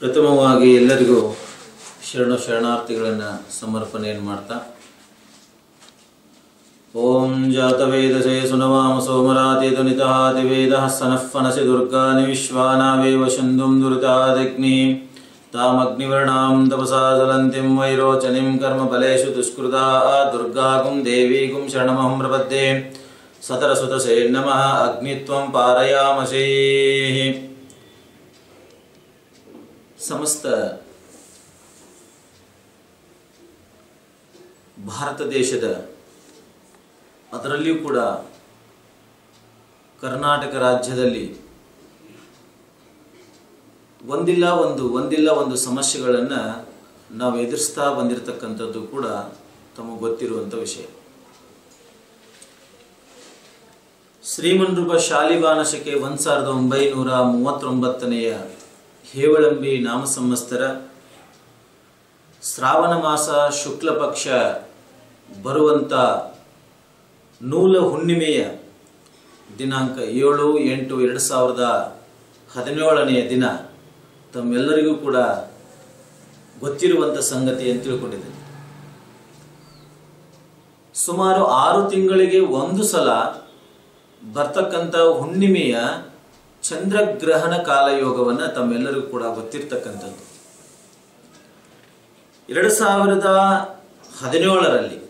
ಪ್ರಥಮವಾಗಿ ಎಲ್ಲರಿಗೂ ಶರಣ ಶರಣಾರ್ಥಿಗಳನ್ನು ಸಮರ್ಪಣೆಯನ್ನು ಮಾಡ್ತಾ? ಓಂ ಜಾತವೇದಸೇ ಸುನವಾಮ ಸೋಮರಾತಿ ಧ್ವನಿತಾತಿ ವೇದ ಸನಃ ಫನಸಿ ದುರ್ಗಾನಿ ವಿಶ್ವಾನಾವೇವ ಶಂದುಂ ದುರಿತಾದಗ್ನಿ ತಾಮಗ್ನಿವರ್ಣಾಂ ತಪಸಾ ಜ್ವಲಂತಿಂ ವೈರೋಚನಿಂ ಕರ್ಮಫಲೇಷು ದುಷ್ಕೃತಾ ದುರ್ಗಾಗುಂ ದೇವೀಗುಂ ಶರಣಮಹಂ ಪ್ರಪದ್ಯೆ ಸತರಸುತಸೇ ನಮಃ ಅಗ್ನಿತ್ವಂ ಪಾರಯಾಮಸೇ ಸಮಸ್ತ ಭಾರತ ದೇಶದ ಅದರಲ್ಲಿಯೂ ಕೂಡ ಕರ್ನಾಟಕ ರಾಜ್ಯದಲ್ಲಿ ಒಂದಿಲ್ಲ ಒಂದು ಒಂದಿಲ್ಲ ಒಂದು ಸಮಸ್ಯೆಗಳನ್ನು ನಾವು ಎದುರಿಸ್ತಾ ಬಂದಿರತಕ್ಕಂಥದ್ದು ಕೂಡ ತಮಗೆ ಗೊತ್ತಿರುವಂಥ ವಿಷಯ. ಶ್ರೀಮನ್ರೂಪ ಶಾಲಿವಾನಶಕೆ ಒಂದು ಸಾವಿರದ ಒಂಬೈನೂರ ಮೂವತ್ತೊಂಬತ್ತನೆಯ ಹೇವಳಂಬಿ ನಾಮ ಶ್ರಾವಣ ಮಾಸ ಶುಕ್ಲ ಪಕ್ಷ ಬರುವಂಥ ನೂಲ ಹುಣ್ಣಿಮೆಯ ದಿನಾಂಕ ಏಳು, ಎಂಟು, ಎರಡು ಸಾವಿರದ ಹದಿನೇಳನೆಯ ದಿನ ತಮ್ಮೆಲ್ಲರಿಗೂ ಕೂಡ ಗೊತ್ತಿರುವಂಥ ಸಂಗತಿ ಅಂತ ತಿಳ್ಕೊಂಡಿದ್ದೇನೆ. ಸುಮಾರು ಆರು ತಿಂಗಳಿಗೆ ಒಂದು ಸಲ ಬರ್ತಕ್ಕಂಥ ಹುಣ್ಣಿಮೆಯ ಚಂದ್ರಗ್ರಹಣ ಕಾಲಯೋಗವನ್ನು ತಮ್ಮೆಲ್ಲರಿಗೂ ಕೂಡ ಗೊತ್ತಿರ್ತಕ್ಕಂಥದ್ದು. ಎರಡು ಸಾವಿರದ ಹದಿನೇಳರಲ್ಲಿ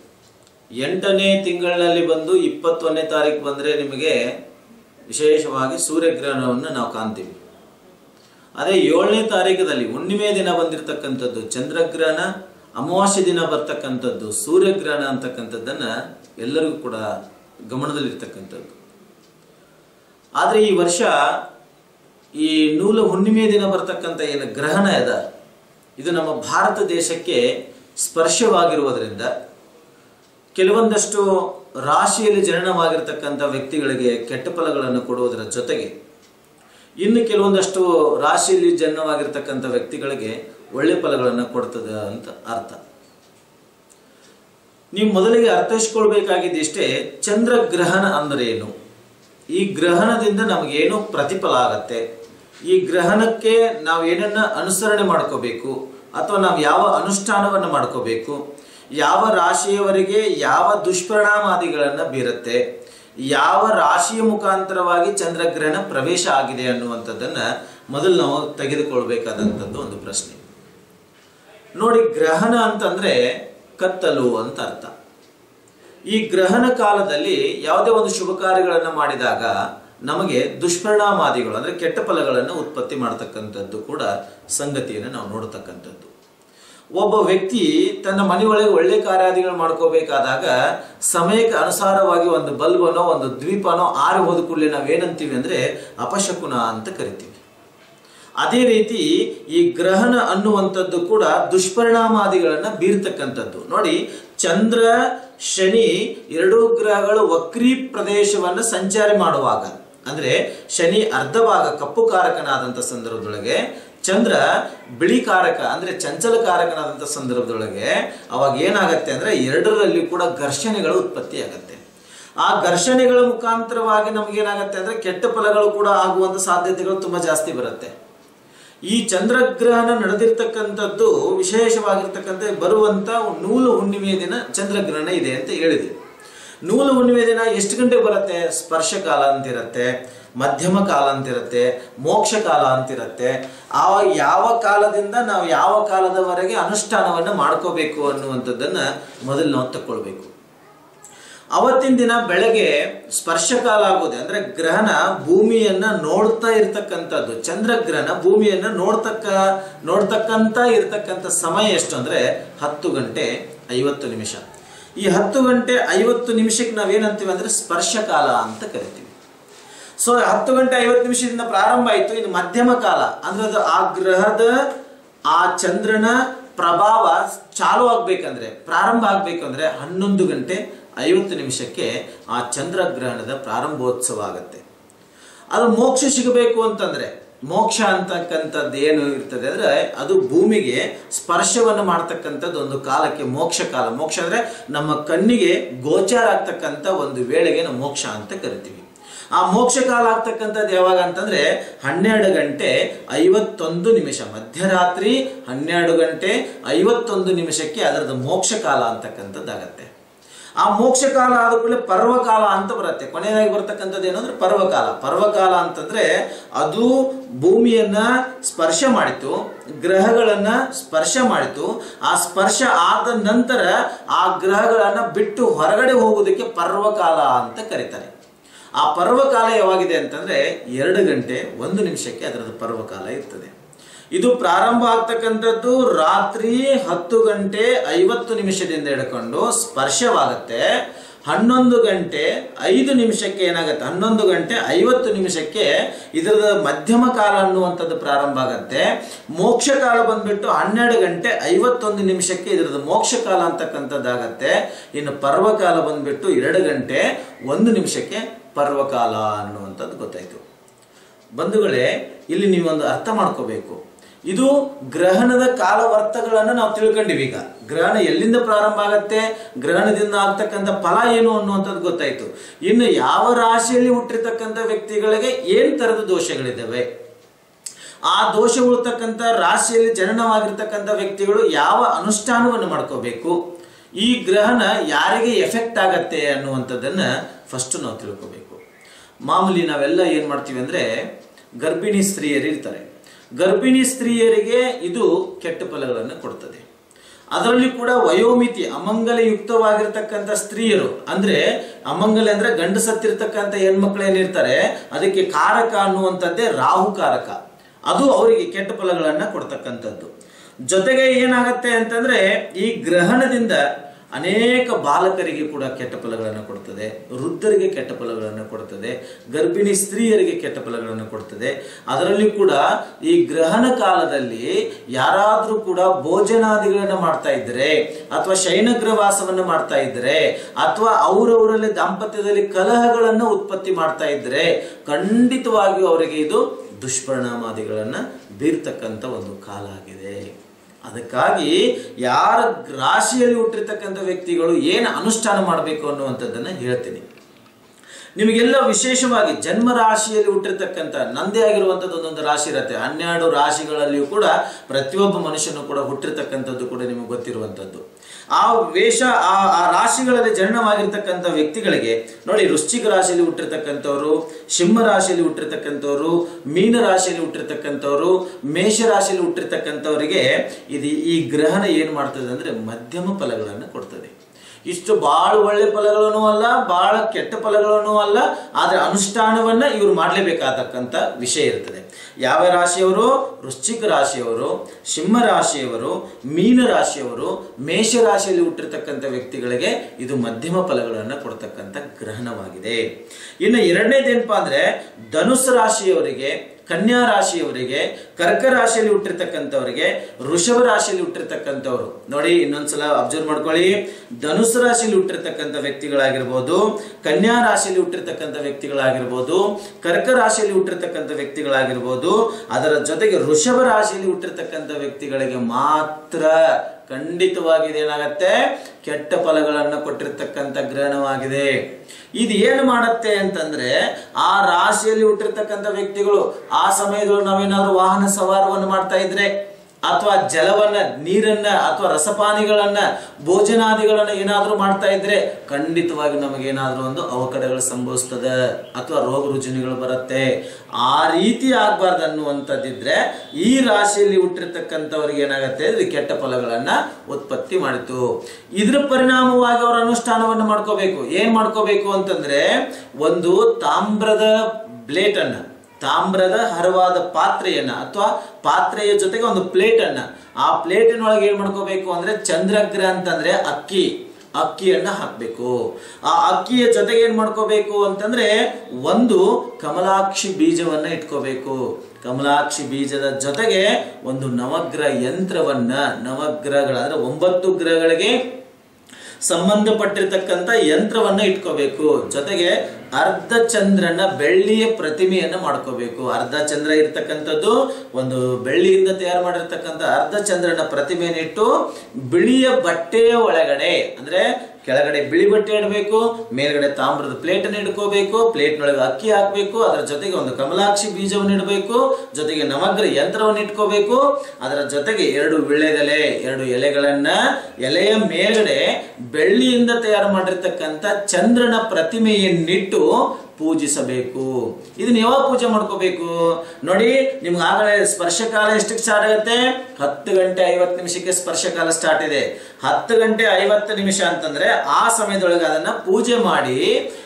ಎಂಟನೇ ತಿಂಗಳಿನಲ್ಲಿ ಬಂದು ಇಪ್ಪತ್ತೊಂದನೇ ತಾರೀಕು ಬಂದರೆ ನಿಮಗೆ ವಿಶೇಷವಾಗಿ ಸೂರ್ಯಗ್ರಹಣವನ್ನು ನಾವು ಕಾಣ್ತೀವಿ. ಅದೇ ಏಳನೇ ತಾರೀಕದಲ್ಲಿ ಹುಣ್ಣಿಮೆ ದಿನ ಬಂದಿರತಕ್ಕಂಥದ್ದು ಚಂದ್ರಗ್ರಹಣ, ಅಮಾವಾಸ್ಯ ದಿನ ಬರ್ತಕ್ಕಂಥದ್ದು ಸೂರ್ಯಗ್ರಹಣ ಅಂತಕ್ಕಂಥದ್ದನ್ನು ಎಲ್ಲರಿಗೂ ಕೂಡ ಗಮನದಲ್ಲಿರ್ತಕ್ಕಂಥದ್ದು. ಆದರೆ ಈ ವರ್ಷ ಈ ನೂಲ ಹುಣ್ಣಿಮೆ ದಿನ ಬರ್ತಕ್ಕಂಥ ಏನು ಗ್ರಹಣ ಇದೆ ಇದು ನಮ್ಮ ಭಾರತ ದೇಶಕ್ಕೆ ಸ್ಪರ್ಶವಾಗಿರುವುದರಿಂದ ಕೆಲವೊಂದಷ್ಟು ರಾಶಿಯಲ್ಲಿ ಜನನವಾಗಿರ್ತಕ್ಕಂಥ ವ್ಯಕ್ತಿಗಳಿಗೆ ಕೆಟ್ಟ ಫಲಗಳನ್ನು ಕೊಡುವುದರ ಜೊತೆಗೆ ಇನ್ನು ಕೆಲವೊಂದಷ್ಟು ರಾಶಿಯಲ್ಲಿ ಜನನವಾಗಿರ್ತಕ್ಕಂಥ ವ್ಯಕ್ತಿಗಳಿಗೆ ಒಳ್ಳೆ ಫಲಗಳನ್ನು ಕೊಡ್ತದೆ ಅಂತ ಅರ್ಥ. ನೀವು ಮೊದಲಿಗೆ ಅರ್ಥೈಸ್ಕೊಳ್ಬೇಕಾಗಿದ್ದಿಷ್ಟೇ ಚಂದ್ರಗ್ರಹಣ ಅಂದರೆ ಏನು ಈ ಗ್ರಹಣದಿಂದ ನಮಗೇನು ಪ್ರತಿಫಲ ಆಗತ್ತೆ? ಈ ಗ್ರಹಣಕ್ಕೆ ನಾವು ಏನನ್ನ ಅನುಸರಣೆ ಮಾಡ್ಕೋಬೇಕು? ಅಥವಾ ನಾವು ಯಾವ ಅನುಷ್ಠಾನವನ್ನು ಮಾಡ್ಕೋಬೇಕು? ಯಾವ ರಾಶಿಯವರಿಗೆ ಯಾವ ದುಷ್ಪರಿಣಾಮಾದಿಗಳನ್ನು ಬೀರುತ್ತೆ, ಯಾವ ರಾಶಿಯ ಮುಖಾಂತರವಾಗಿ ಚಂದ್ರಗ್ರಹಣ ಪ್ರವೇಶ ಆಗಿದೆ ಅನ್ನುವಂಥದ್ದನ್ನ ಮೊದಲು ನಾವು ತೆಗೆದುಕೊಳ್ಬೇಕಾದಂಥದ್ದು ಒಂದು ಪ್ರಶ್ನೆ. ನೋಡಿ, ಗ್ರಹಣ ಅಂತಂದ್ರೆ ಕತ್ತಲು ಅಂತ ಅರ್ಥ. ಈ ಗ್ರಹಣ ಕಾಲದಲ್ಲಿ ಯಾವುದೇ ಒಂದು ಶುಭ ಕಾರ್ಯಗಳನ್ನು ಮಾಡಿದಾಗ ನಮಗೆ ದುಷ್ಪರಿಣಾಮಾದಿಗಳು ಅಂದ್ರೆ ಕೆಟ್ಟ ಫಲಗಳನ್ನು ಉತ್ಪತ್ತಿ ಮಾಡತಕ್ಕಂಥದ್ದು ಕೂಡ ಸಂಗತಿಯನ್ನು ನಾವು ನೋಡತಕ್ಕಂಥದ್ದು. ಒಬ್ಬ ವ್ಯಕ್ತಿ ತನ್ನ ಮನೆಯೊಳಗೆ ಒಳ್ಳೆ ಕಾರ್ಯಾದಿಗಳು ಮಾಡ್ಕೋಬೇಕಾದಾಗ ಸಮಯಕ್ಕೆ ಅನುಸಾರವಾಗಿ ಒಂದು ಬಲ್ಬನೋ, ಒಂದು ದ್ವೀಪನೋ ಆರು ಹೋದ ಕೂಡಲೇ ನಾವೇನಂತೀವಿ ಅಂದ್ರೆ ಅಪಶಕುನ ಅಂತ ಕರಿತೀವಿ. ಅದೇ ರೀತಿ ಈ ಗ್ರಹಣ ಅನ್ನುವಂಥದ್ದು ಕೂಡ ದುಷ್ಪರಿಣಾಮಾದಿಗಳನ್ನ ಬೀರ್ತಕ್ಕಂಥದ್ದು. ನೋಡಿ, ಚಂದ್ರ, ಶನಿ ಎರಡೂ ಗ್ರಹಗಳು ವಕ್ರೀ ಪ್ರದೇಶವನ್ನು ಸಂಚಾರ ಮಾಡುವಾಗ, ಅಂದ್ರೆ ಶನಿ ಅರ್ಧ ಭಾಗ ಕಪ್ಪು ಕಾರಕನಾದಂಥ ಸಂದರ್ಭದೊಳಗೆ ಚಂದ್ರ ಬಿಳಿ ಕಾರಕ ಅಂದ್ರೆ ಚಂಚಲ ಕಾರಕನಾದಂಥ ಸಂದರ್ಭದೊಳಗೆ ಅವಾಗ ಏನಾಗತ್ತೆ ಅಂದ್ರೆ ಎರಡರಲ್ಲಿ ಕೂಡ ಘರ್ಷಣೆಗಳು ಉತ್ಪತ್ತಿ ಆಗತ್ತೆ. ಆ ಘರ್ಷಣೆಗಳ ಮುಖಾಂತರವಾಗಿ ನಮಗೇನಾಗತ್ತೆ ಅಂದ್ರೆ ಕೆಟ್ಟ ಫಲಗಳು ಕೂಡ ಆಗುವಂತ ಸಾಧ್ಯತೆಗಳು ತುಂಬಾ ಜಾಸ್ತಿ ಬರುತ್ತೆ. ಈ ಚಂದ್ರಗ್ರಹಣ ನಡೆದಿರ್ತಕ್ಕಂಥದ್ದು ವಿಶೇಷವಾಗಿರ್ತಕ್ಕಂಥ ಬರುವಂತ ನೂಲು ಹುಣ್ಣಿಮೆ ದಿನ ಚಂದ್ರಗ್ರಹಣ ಇದೆ ಅಂತ ಹೇಳಿದೆ ನೂಲು ಹುಣ್ಣಿಮೆ ದಿನ ಎಷ್ಟು ಗಂಟೆಗೆ ಬರುತ್ತೆ? ಸ್ಪರ್ಶ ಕಾಲ ಅಂತಿರತ್ತೆ ಮಧ್ಯಮ ಕಾಲ ಅಂತಿರುತ್ತೆ, ಮೋಕ್ಷ ಕಾಲ ಅಂತಿರುತ್ತೆ. ಆ ಯಾವ ಕಾಲದಿಂದ ನಾವು ಯಾವ ಕಾಲದವರೆಗೆ ಅನುಷ್ಠಾನವನ್ನು ಮಾಡ್ಕೋಬೇಕು ಅನ್ನುವಂಥದ್ದನ್ನು ಮೊದಲು ನಾವು ತಕ್ಕೊಳ್ಬೇಕು. ಅವತ್ತಿನ ದಿನ ಬೆಳಗ್ಗೆ ಸ್ಪರ್ಶಕಾಲ ಆಗೋದೆ, ಅಂದ್ರೆ ಗ್ರಹಣ ಭೂಮಿಯನ್ನ ನೋಡ್ತಾ ಇರ್ತಕ್ಕಂಥದ್ದು. ಚಂದ್ರಗ್ರಹಣ ಭೂಮಿಯನ್ನ ನೋಡ್ತಕ್ಕ, ನೋಡ್ತಕ್ಕಂತ ಇರ್ತಕ್ಕಂಥ ಸಮಯ ಎಷ್ಟು ಅಂದ್ರೆ ಹತ್ತು ಗಂಟೆ ಐವತ್ತು ನಿಮಿಷ. ಈ ಹತ್ತು ಗಂಟೆ ಐವತ್ತು ನಿಮಿಷಕ್ಕೆ ನಾವೇನಂತೀವಿ ಅಂದ್ರೆ ಸ್ಪರ್ಶಕಾಲ ಅಂತ ಕರಿತೀವಿ. ಸೊ, ಹತ್ತು ಗಂಟೆ ಐವತ್ತು ನಿಮಿಷದಿಂದ ಪ್ರಾರಂಭ ಆಯಿತು. ಇದು ಮಧ್ಯಮ ಕಾಲ. ಅಂದ್ರೆ ಅದು ಆ ಗ್ರಹದ, ಆ ಚಂದ್ರನ ಪ್ರಭಾವ ಚಾಲು ಆಗ್ಬೇಕಂದ್ರೆ, ಪ್ರಾರಂಭ ಆಗ್ಬೇಕಂದ್ರೆ ಹನ್ನೊಂದು ಗಂಟೆ ಐವತ್ತು ನಿಮಿಷಕ್ಕೆ ಆ ಚಂದ್ರಗ್ರಹಣದ ಪ್ರಾರಂಭೋತ್ಸವ ಆಗತ್ತೆ. ಅದು ಮೋಕ್ಷ ಸಿಗಬೇಕು ಅಂತಂದ್ರೆ, ಮೋಕ್ಷ ಅಂತಕ್ಕಂಥದ್ದು ಏನು ಇರ್ತದೆ ಅಂದ್ರೆ, ಅದು ಭೂಮಿಗೆ ಸ್ಪರ್ಶವನ್ನು ಮಾಡ್ತಕ್ಕಂಥದ್ದು ಒಂದು ಕಾಲಕ್ಕೆ ಮೋಕ್ಷ ಕಾಲ. ಮೋಕ್ಷ ಅಂದ್ರೆ ನಮ್ಮ ಕಣ್ಣಿಗೆ ಗೋಚಾರ ಆಗ್ತಕ್ಕಂಥ ಒಂದು ವೇಳೆಗೆ ಮೋಕ್ಷ ಅಂತ ಕರಿತೀವಿ. ಆ ಮೋಕ್ಷ ಕಾಲ ಆಗ್ತಕ್ಕಂಥದ್ದು ಯಾವಾಗ ಅಂತಂದ್ರೆ ಹನ್ನೆರಡು ಗಂಟೆ ಐವತ್ತೊಂದು ನಿಮಿಷ. ಮಧ್ಯರಾತ್ರಿ ಹನ್ನೆರಡು ಗಂಟೆ ಐವತ್ತೊಂದು ನಿಮಿಷಕ್ಕೆ ಅದರದ್ದು ಮೋಕ್ಷ ಕಾಲ ಅಂತಕ್ಕಂಥದ್ದಾಗತ್ತೆ. ಆ ಮೋಕ್ಷ ಕಾಲ ಆದ ಕೂಡಲೇ ಪರ್ವಕಾಲ ಅಂತ ಬರುತ್ತೆ. ಕೊನೆಯದಾಗಿ ಬರ್ತಕ್ಕಂಥದ್ದು ಏನಂದ್ರೆ ಪರ್ವಕಾಲ ಪರ್ವಕಾಲ ಅಂತಂದ್ರೆ ಅದು ಭೂಮಿಯನ್ನ ಸ್ಪರ್ಶ ಮಾಡಿತು, ಗ್ರಹಗಳನ್ನ ಸ್ಪರ್ಶ ಮಾಡಿತು. ಆ ಸ್ಪರ್ಶ ಆದ ನಂತರ ಆ ಗ್ರಹಗಳನ್ನ ಬಿಟ್ಟು ಹೊರಗಡೆ ಹೋಗುವುದಕ್ಕೆ ಪರ್ವಕಾಲ ಅಂತ ಕರೀತಾರೆ. ಆ ಪರ್ವಕಾಲ ಯಾವಾಗಿದೆ ಅಂತಂದ್ರೆ ಎರಡು ಗಂಟೆ ಒಂದು ನಿಮಿಷಕ್ಕೆ ಅದರದ್ದು ಪರ್ವಕಾಲ ಇರ್ತದೆ. ಇದು ಪ್ರಾರಂಭ ಆಗ್ತಕ್ಕಂಥದ್ದು ರಾತ್ರಿ ಹತ್ತು ಗಂಟೆ ಐವತ್ತು ನಿಮಿಷದಿಂದ ಹಿಡ್ಕೊಂಡು ಸ್ಪರ್ಶವಾಗುತ್ತೆ. ಹನ್ನೊಂದು ಗಂಟೆ ಐದು ನಿಮಿಷಕ್ಕೆ ಏನಾಗುತ್ತೆ? ಹನ್ನೊಂದು ಗಂಟೆ ಐವತ್ತು ನಿಮಿಷಕ್ಕೆ ಇದರ ಮಧ್ಯಮ ಕಾಲ ಅನ್ನುವಂಥದ್ದು ಪ್ರಾರಂಭ ಆಗುತ್ತೆ. ಮೋಕ್ಷ ಕಾಲ ಬಂದ್ಬಿಟ್ಟು ಹನ್ನೆರಡು ಗಂಟೆ ಐವತ್ತೊಂದು ನಿಮಿಷಕ್ಕೆ ಇದರದ್ದು ಮೋಕ್ಷ ಕಾಲ ಅಂತಕ್ಕಂಥದ್ದಾಗತ್ತೆ. ಇನ್ನು ಪರ್ವಕಾಲ ಬಂದ್ಬಿಟ್ಟು ಎರಡು ಗಂಟೆ ಒಂದು ನಿಮಿಷಕ್ಕೆ ಪರ್ವಕಾಲ ಅನ್ನುವಂಥದ್ದು ಗೊತ್ತಾಯಿತು. ಬಂಧುಗಳೇ, ಇಲ್ಲಿ ನೀವೊಂದು ಅರ್ಥ ಮಾಡ್ಕೋಬೇಕು. ಇದು ಗ್ರಹಣದ ಕಾಲವರ್ತಗಳನ್ನು ನಾವು ತಿಳ್ಕೊಂಡಿವಿ ಈಗ. ಗ್ರಹಣ ಎಲ್ಲಿಂದ ಪ್ರಾರಂಭ ಆಗತ್ತೆ? ಗ್ರಹಣದಿಂದ ಆಗ್ತಕ್ಕಂಥ ಫಲ ಏನು ಅನ್ನುವಂಥದ್ದು ಗೊತ್ತಾಯಿತು. ಇನ್ನು ಯಾವ ರಾಶಿಯಲ್ಲಿ ಹುಟ್ಟಿರ್ತಕ್ಕಂಥ ವ್ಯಕ್ತಿಗಳಿಗೆ ಏನ್ ತರದ ದೋಷಗಳಿದ್ದಾವೆ? ಆ ದೋಷ ಉಳ್ತಕ್ಕಂಥ ರಾಶಿಯಲ್ಲಿ ಜನನವಾಗಿರ್ತಕ್ಕಂಥ ವ್ಯಕ್ತಿಗಳು ಯಾವ ಅನುಷ್ಠಾನವನ್ನು ಮಾಡ್ಕೋಬೇಕು? ಈ ಗ್ರಹಣ ಯಾರಿಗೆ ಎಫೆಕ್ಟ್ ಆಗತ್ತೆ ಅನ್ನುವಂಥದ್ದನ್ನ ಫಸ್ಟ್ ನಾವು ತಿಳ್ಕೋಬೇಕು. ಮಾಮೂಲಿ ನಾವೆಲ್ಲ ಏನ್ ಮಾಡ್ತೀವಿ ಅಂದ್ರೆ ಗರ್ಭಿಣಿ ಸ್ತ್ರೀಯರು ಇರ್ತಾರೆ. ಗರ್ಭಿಣಿ ಸ್ತ್ರೀಯರಿಗೆ ಇದು ಕೆಟ್ಟ ಫಲಗಳನ್ನು ಕೊಡ್ತದೆ. ಅದರಲ್ಲಿ ಕೂಡ ವಯೋಮಿತಿ ಅಮಂಗಲಯುಕ್ತವಾಗಿರ್ತಕ್ಕಂಥ ಸ್ತ್ರೀಯರು, ಅಂದ್ರೆ ಅಮಂಗಲ ಅಂದ್ರೆ ಗಂಡು ಸತ್ತಿರ್ತಕ್ಕಂಥ ಹೆಣ್ಮಕ್ಳು ಏನಿರ್ತಾರೆ, ಅದಕ್ಕೆ ಕಾರಕ ಅನ್ನುವಂಥದ್ದೇ ರಾಹು ಕಾರಕ. ಅದು ಅವರಿಗೆ ಕೆಟ್ಟ ಫಲಗಳನ್ನು ಕೊಡ್ತಕ್ಕಂಥದ್ದು. ಜೊತೆಗೆ ಏನಾಗತ್ತೆ ಅಂತಂದ್ರೆ ಈ ಗ್ರಹಣದಿಂದ ಅನೇಕ ಬಾಲಕರಿಗೆ ಕೂಡ ಕೆಟ್ಟ ಫಲಗಳನ್ನು ಕೊಡ್ತದೆ, ವೃದ್ಧರಿಗೆ ಕೆಟ್ಟ ಫಲಗಳನ್ನು ಕೊಡ್ತದೆ, ಗರ್ಭಿಣಿ ಸ್ತ್ರೀಯರಿಗೆ ಕೆಟ್ಟ ಫಲಗಳನ್ನು ಕೊಡ್ತದೆ. ಅದರಲ್ಲಿ ಕೂಡ ಈ ಗ್ರಹಣ ಕಾಲದಲ್ಲಿ ಯಾರಾದರೂ ಕೂಡ ಭೋಜನಾದಿಗಳನ್ನು ಮಾಡ್ತಾ ಇದ್ರೆ ಅಥವಾ ಶಯನಗ್ರವಾಸವನ್ನ ಮಾಡ್ತಾ ಇದ್ರೆ ಅಥವಾ ಅವರವರಲ್ಲಿ ದಾಂಪತ್ಯದಲ್ಲಿ ಕಲಹಗಳನ್ನು ಉತ್ಪತ್ತಿ ಮಾಡ್ತಾ ಇದ್ರೆ ಖಂಡಿತವಾಗಿಯೂ ಅವರಿಗೆ ಇದು ದುಷ್ಪರಿಣಾಮಾದಿಗಳನ್ನು ಬೀರ್ತಕ್ಕಂಥ ಒಂದು ಕಾಲ ಆಗಿದೆ. ಅದಕ್ಕಾಗಿ ಯಾರ ರಾಶಿಯಲ್ಲಿ ಹುಟ್ಟಿರ್ತಕ್ಕಂಥ ವ್ಯಕ್ತಿಗಳು ಏನು ಅನುಷ್ಠಾನ ಮಾಡಬೇಕು ಅನ್ನುವಂಥದ್ದನ್ನು ಹೇಳ್ತೀನಿ. ನಿಮಗೆಲ್ಲ ವಿಶೇಷವಾಗಿ ಜನ್ಮ ರಾಶಿಯಲ್ಲಿ ಹುಟ್ಟಿರ್ತಕ್ಕಂಥ ನಂದೇ ಆಗಿರುವಂಥದ್ದು ಒಂದೊಂದು ರಾಶಿ ಇರುತ್ತೆ. ಹನ್ನೆರಡು ರಾಶಿಗಳಲ್ಲಿಯೂ ಕೂಡ ಪ್ರತಿಯೊಬ್ಬ ಮನುಷ್ಯನು ಕೂಡ ಹುಟ್ಟಿರ್ತಕ್ಕಂಥದ್ದು ಕೂಡ ನಿಮಗೆ ಗೊತ್ತಿರುವಂಥದ್ದು. ಆ ವೇಷ, ಆ ಆ ರಾಶಿಗಳಲ್ಲಿ ಜನನವಾಗಿರ್ತಕ್ಕಂಥ ವ್ಯಕ್ತಿಗಳಿಗೆ, ನೋಡಿ ವೃಶ್ಚಿಕ ರಾಶಿಯಲ್ಲಿ ಹುಟ್ಟಿರ್ತಕ್ಕಂಥವ್ರು, ಸಿಂಹ ರಾಶಿಯಲ್ಲಿ ಹುಟ್ಟಿರ್ತಕ್ಕಂಥವ್ರು, ಮೀನ ರಾಶಿಯಲ್ಲಿ ಹುಟ್ಟಿರ್ತಕ್ಕಂಥವ್ರು, ಮೇಷ ರಾಶಿಯಲ್ಲಿ ಹುಟ್ಟಿರ್ತಕ್ಕಂಥವರಿಗೆ ಇದು ಈ ಗ್ರಹಣ ಏನು ಮಾಡ್ತದೆ ಅಂದರೆ ಮಧ್ಯಮ ಫಲಗಳನ್ನು ಕೊಡ್ತದೆ. ಇಷ್ಟು ಬಹಳ ಒಳ್ಳೆ ಫಲಗಳನ್ನು ಅಲ್ಲ ಬಹಳ ಕೆಟ್ಟ ಫಲಗಳನ್ನು ಅಲ್ಲ, ಆದ್ರೆ ಅನುಷ್ಠಾನವನ್ನ ಇವರು ಮಾಡಲೇಬೇಕಾಗತಕ್ಕಂಥ ವಿಷಯ ಇರ್ತದೆ. ಯಾವ ರಾಶಿಯವರು? ವೃಶ್ಚಿಕ ರಾಶಿಯವರು, ಸಿಂಹ ರಾಶಿಯವರು, ಮೀನ ರಾಶಿಯವರು, ಮೇಷ ರಾಶಿಯಲ್ಲಿ ಹುಟ್ಟಿರ್ತಕ್ಕಂಥ ವ್ಯಕ್ತಿಗಳಿಗೆ ಇದು ಮಧ್ಯಮ ಫಲಗಳನ್ನು ಕೊಡ್ತಕ್ಕಂಥ ಗ್ರಹಣವಾಗಿದೆ. ಇನ್ನು ಎರಡನೇದೇನಪ್ಪ ಅಂದ್ರೆ, ಧನುಸ್ ರಾಶಿಯವರಿಗೆ ಕನ್ಯಾ ರಾಶಿಯವರಿಗೆ, ಕರ್ಕ ರಾಶಿಯಲ್ಲಿ ಹುಟ್ಟಿರ್ತಕ್ಕಂಥವ್ರಿಗೆ, ವೃಷಭ ರಾಶಿಯಲ್ಲಿ ಹುಟ್ಟಿರ್ತಕ್ಕಂಥವ್ರು. ನೋಡಿ, ಇನ್ನೊಂದ್ಸಲ ಅಬ್ಸರ್ವ್ ಮಾಡ್ಕೊಳ್ಳಿ. ಧನುಸ್ ರಾಶಿಯಲ್ಲಿ ಹುಟ್ಟಿರ್ತಕ್ಕಂಥ ವ್ಯಕ್ತಿಗಳಾಗಿರ್ಬೋದು, ಕನ್ಯಾ ರಾಶಿಯಲ್ಲಿ ಹುಟ್ಟಿರ್ತಕ್ಕಂಥ ವ್ಯಕ್ತಿಗಳಾಗಿರ್ಬೋದು, ಕರ್ಕ ರಾಶಿಯಲ್ಲಿ ಹುಟ್ಟಿರ್ತಕ್ಕಂಥ ವ್ಯಕ್ತಿಗಳಾಗಿರ್ಬೋದು, ಅದರ ಜೊತೆಗೆ ವೃಷಭ ರಾಶಿಯಲ್ಲಿ ಹುಟ್ಟಿರ್ತಕ್ಕಂಥ ವ್ಯಕ್ತಿಗಳಿಗೆ ಮಾತ್ರ ಖಂಡಿತವಾಗಿ ಇದೇನಾಗತ್ತೆ ಕೆಟ್ಟ ಫಲಗಳನ್ನು ಕೊಟ್ಟಿರ್ತಕ್ಕಂಥ ಗ್ರಹಣವಾಗಿದೆ. ಇದು ಏನು ಮಾಡುತ್ತೆ ಅಂತಂದ್ರೆ ಆ ರಾಶಿಯಲ್ಲಿ ಹುಟ್ಟಿರ್ತಕ್ಕಂಥ ವ್ಯಕ್ತಿಗಳು ಆ ಸಮಯದಲ್ಲಿ ನಾವೇನಾದ್ರು ವಾಹನ ಸವಾರವನ್ನು ಮಾಡ್ತಾ ಇದ್ರೆ ಅಥವಾ ಜಲವನ್ನ, ನೀರನ್ನ, ಅಥವಾ ರಸಪಾನಿಗಳನ್ನ, ಭೋಜನಾದಿಗಳನ್ನ ಏನಾದರೂ ಮಾಡ್ತಾ ಇದ್ರೆ ಖಂಡಿತವಾಗಿ ನಮಗೆ ಏನಾದ್ರೂ ಒಂದು ಅವಕಡಗಳು ಸಂಭವಿಸ್ತದೆ ಅಥವಾ ರೋಗ ರುಜಿನಿಗಳು ಬರುತ್ತೆ. ಆ ರೀತಿ ಆಗ್ಬಾರ್ದು ಅನ್ನುವಂಥದ್ದಿದ್ರೆ ಈ ರಾಶಿಯಲ್ಲಿ ಹುಟ್ಟಿರ್ತಕ್ಕಂಥವ್ರಿಗೆ ಏನಾಗುತ್ತೆ? ಇದು ಕೆಟ್ಟ ಫಲಗಳನ್ನ ಉತ್ಪತ್ತಿ ಮಾಡಿತು. ಇದ್ರ ಪರಿಣಾಮವಾಗಿ ಅವರ ಅನುಷ್ಠಾನವನ್ನು ಮಾಡ್ಕೋಬೇಕು. ಏನ್ ಮಾಡ್ಕೋಬೇಕು ಅಂತಂದ್ರೆ ಒಂದು ತಾಮ್ರದ ಬ್ಲೇಟ್ ಅನ್ನ ತಾಮ್ರದ ಹರವಾದ ಪಾತ್ರೆಯನ್ನ ಅಥವಾ ಪಾತ್ರೆಯ ಜೊತೆಗೆ ಒಂದು ಪ್ಲೇಟ್ ಅನ್ನ ಆ ಪ್ಲೇಟಿನೊಳಗೆ ಏನ್ ಮಾಡ್ಕೋಬೇಕು ಅಂದ್ರೆ ಚಂದ್ರಗ್ರ ಅಂತಂದ್ರೆ ಅಕ್ಕಿ. ಅಕ್ಕಿಯನ್ನ ಹಾಕ್ಬೇಕು. ಆ ಅಕ್ಕಿಯ ಜೊತೆಗೆ ಏನ್ ಮಾಡ್ಕೋಬೇಕು ಅಂತಂದ್ರೆ ಒಂದು ಕಮಲಾಕ್ಷಿ ಬೀಜವನ್ನ ಇಟ್ಕೋಬೇಕು. ಕಮಲಾಕ್ಷಿ ಬೀಜದ ಜೊತೆಗೆ ಒಂದು ನವಗ್ರಹ ಯಂತ್ರವನ್ನ ನವಗ್ರಹಗಳ ಅಂದ್ರೆ ಒಂಬತ್ತು ಗ್ರಹಗಳಿಗೆ ಸಂಬಂಧಪಟ್ಟಿರ್ತಕ್ಕಂಥ ಯಂತ್ರವನ್ನ ಇಟ್ಕೋಬೇಕು. ಜೊತೆಗೆ ಅರ್ಧ ಚಂದ್ರನ ಬೆಳ್ಳಿಯ ಪ್ರತಿಮೆಯನ್ನು ಮಾಡ್ಕೋಬೇಕು. ಅರ್ಧ ಚಂದ್ರ ಇರ್ತಕ್ಕಂಥದ್ದು ಒಂದು ಬೆಳ್ಳಿಯಿಂದ ತಯಾರು ಮಾಡಿರ್ತಕ್ಕಂಥ ಅರ್ಧ ಚಂದ್ರನ ಪ್ರತಿಮೆಯನ್ನು ಇಟ್ಟು ಬಿಳಿಯ ಬಟ್ಟೆಯ ಒಳಗಡೆ, ಅಂದ್ರೆ ಕೆಳಗಡೆ ಬಿಳಿ ಬಟ್ಟೆ ಇಡಬೇಕು, ಮೇಲ್ಗಡೆ ತಾಮ್ರದ ಪ್ಲೇಟ್ ಅನ್ನು ಇಟ್ಕೋಬೇಕು ಪ್ಲೇಟ್ನೊಳಗೆ ಅಕ್ಕಿ ಹಾಕಬೇಕು, ಅದರ ಜೊತೆಗೆ ಒಂದು ಕಮಲಾಕ್ಷಿ ಬೀಜವನ್ನು ಇಡಬೇಕು, ಜೊತೆಗೆ ನವಗ್ರ ಯಂತ್ರವನ್ನು ಇಟ್ಕೋಬೇಕು, ಅದರ ಜೊತೆಗೆ ಎರಡು ವಿಳ್ಳೆದೆಲೆ ಎರಡು ಎಲೆಗಳನ್ನ ಎಲೆಯ ಮೇಲ್ಗಡೆ ಬೆಳ್ಳಿಯಿಂದ ತಯಾರು ಮಾಡಿರ್ತಕ್ಕಂಥ ಚಂದ್ರನ ಪ್ರತಿಮೆಯನ್ನಿಟ್ಟು ಪೂಜಿಸಬೇಕು. ಇದನ್ನ ಯಾವಾಗ ಪೂಜೆ ಮಾಡ್ಕೋಬೇಕು? ನೋಡಿ, ನಿಮ್ಗೆ ಆಗಲೇ ಸ್ಪರ್ಶಕಾಲ ಎಷ್ಟಕ್ಕೆ ಸ್ಟಾರ್ಟ್ ಆಗುತ್ತೆ? ಹತ್ತು ಗಂಟೆ ಐವತ್ತು ನಿಮಿಷಕ್ಕೆ ಸ್ಪರ್ಶಕಾಲ ಸ್ಟಾರ್ಟ್ ಇದೆ. ಹತ್ತು ಗಂಟೆ ಐವತ್ತು ನಿಮಿಷ ಅಂತಂದ್ರೆ ಆ ಸಮಯದೊಳಗೆ ಅದನ್ನ ಪೂಜೆ ಮಾಡಿ,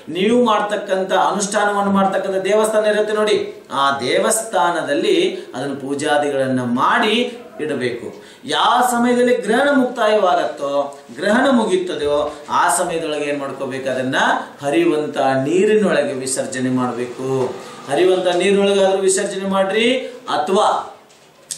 ನೀವು ಮಾಡ್ತಕ್ಕಂಥ ಅನುಷ್ಠಾನವನ್ನು ಮಾಡ್ತಕ್ಕಂಥ ದೇವಸ್ಥಾನ ಇರುತ್ತೆ ನೋಡಿ. ಆ ದೇವಸ್ಥಾನದಲ್ಲಿ ಅದನ್ನು ಪೂಜಾದಿಗಳನ್ನ ಮಾಡಿ ಇಡಬೇಕು. ಯಾವ ಸಮಯದಲ್ಲಿ ಗ್ರಹಣ ಮುಕ್ತಾಯವಾಗತ್ತೋ, ಗ್ರಹಣ ಮುಗಿಯುತ್ತದೆಯೋ, ಆ ಸಮಯದೊಳಗೆ ಏನ್ ಮಾಡ್ಕೋಬೇಕು? ಅದನ್ನ ಹರಿಯುವಂತ ನೀರಿನೊಳಗೆ ವಿಸರ್ಜನೆ ಮಾಡಬೇಕು. ಹರಿಯುವಂತ ನೀರಿನೊಳಗಾದ್ರೂ ವಿಸರ್ಜನೆ ಮಾಡ್ರಿ ಅಥವಾ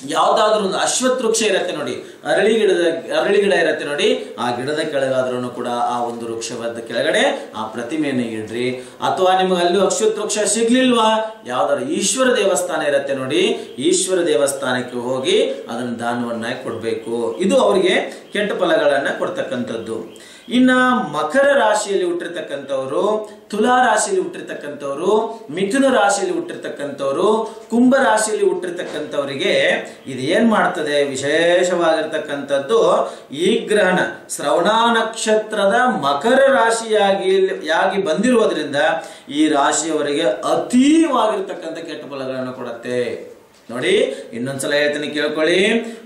ಯಾವ್ದಾದ್ರೂ ಒಂದು ಅಶ್ವತ್ಥ ವೃಕ್ಷ ಇರತ್ತೆ ನೋಡಿ, ಅರಳಿ ಗಿಡದ, ಅರಳಿ ಗಿಡ ಇರತ್ತೆ ನೋಡಿ, ಆ ಗಿಡದ ಕೆಳಗಾದ್ರೂ ಕೂಡ ಆ ಒಂದು ವೃಕ್ಷವಾದ ಕೆಳಗಡೆ ಆ ಪ್ರತಿಮೆಯನ್ನು ಇಡ್ರಿ. ಅಥವಾ ನಿಮಗೆ ಅಲ್ಲೂ ಅಶ್ವತ್ಥ ವೃಕ್ಷ ಸಿಗ್ಲಿಲ್ವಾ? ಯಾವ್ದಾದ್ರು ಈಶ್ವರ ದೇವಸ್ಥಾನ ಇರತ್ತೆ ನೋಡಿ, ಈಶ್ವರ ದೇವಸ್ಥಾನಕ್ಕೆ ಹೋಗಿ ಅದನ್ನು ದಾನವನ್ನಾಗಿ ಕೊಡ್ಬೇಕು. ಇದು ಅವರಿಗೆ ಕೆಟ್ಟ ಫಲಗಳನ್ನ ಕೊಡ್ತಕ್ಕಂಥದ್ದು. ಇನ್ನ ಮಕರ ರಾಶಿಯಲ್ಲಿ ಹುಟ್ಟಿರ್ತಕ್ಕಂಥವ್ರು, ತುಲಾ ರಾಶಿಯಲ್ಲಿ ಹುಟ್ಟಿರ್ತಕ್ಕಂಥವ್ರು, ಮಿಥುನ ರಾಶಿಯಲ್ಲಿ ಹುಟ್ಟಿರ್ತಕ್ಕಂಥವ್ರು, ಕುಂಭ ರಾಶಿಯಲ್ಲಿ ಹುಟ್ಟಿರ್ತಕ್ಕಂಥವರಿಗೆ ಇದು ಏನ್ ಮಾಡ್ತದೆ? ವಿಶೇಷವಾಗಿರ್ತಕ್ಕಂಥದ್ದು ಈ ಗ್ರಹಣ. ಶ್ರವಣ ನಕ್ಷತ್ರದ ಮಕರ ರಾಶಿಯಾಗಿ, ಯಾಗಿ ಬಂದಿರುವುದರಿಂದ ಈ ರಾಶಿಯವರಿಗೆ ಅತೀವಾಗಿರ್ತಕ್ಕಂಥ ಕೆಟ್ಟ ಫಲಗಳನ್ನು ಕೊಡುತ್ತೆ. ನೋಡಿ, ಇನ್ನೊಂದ್ಸಲ ಹೇಳ್ತೀನಿ, ಕೇಳ್ಕೊಳ್ಳಿ.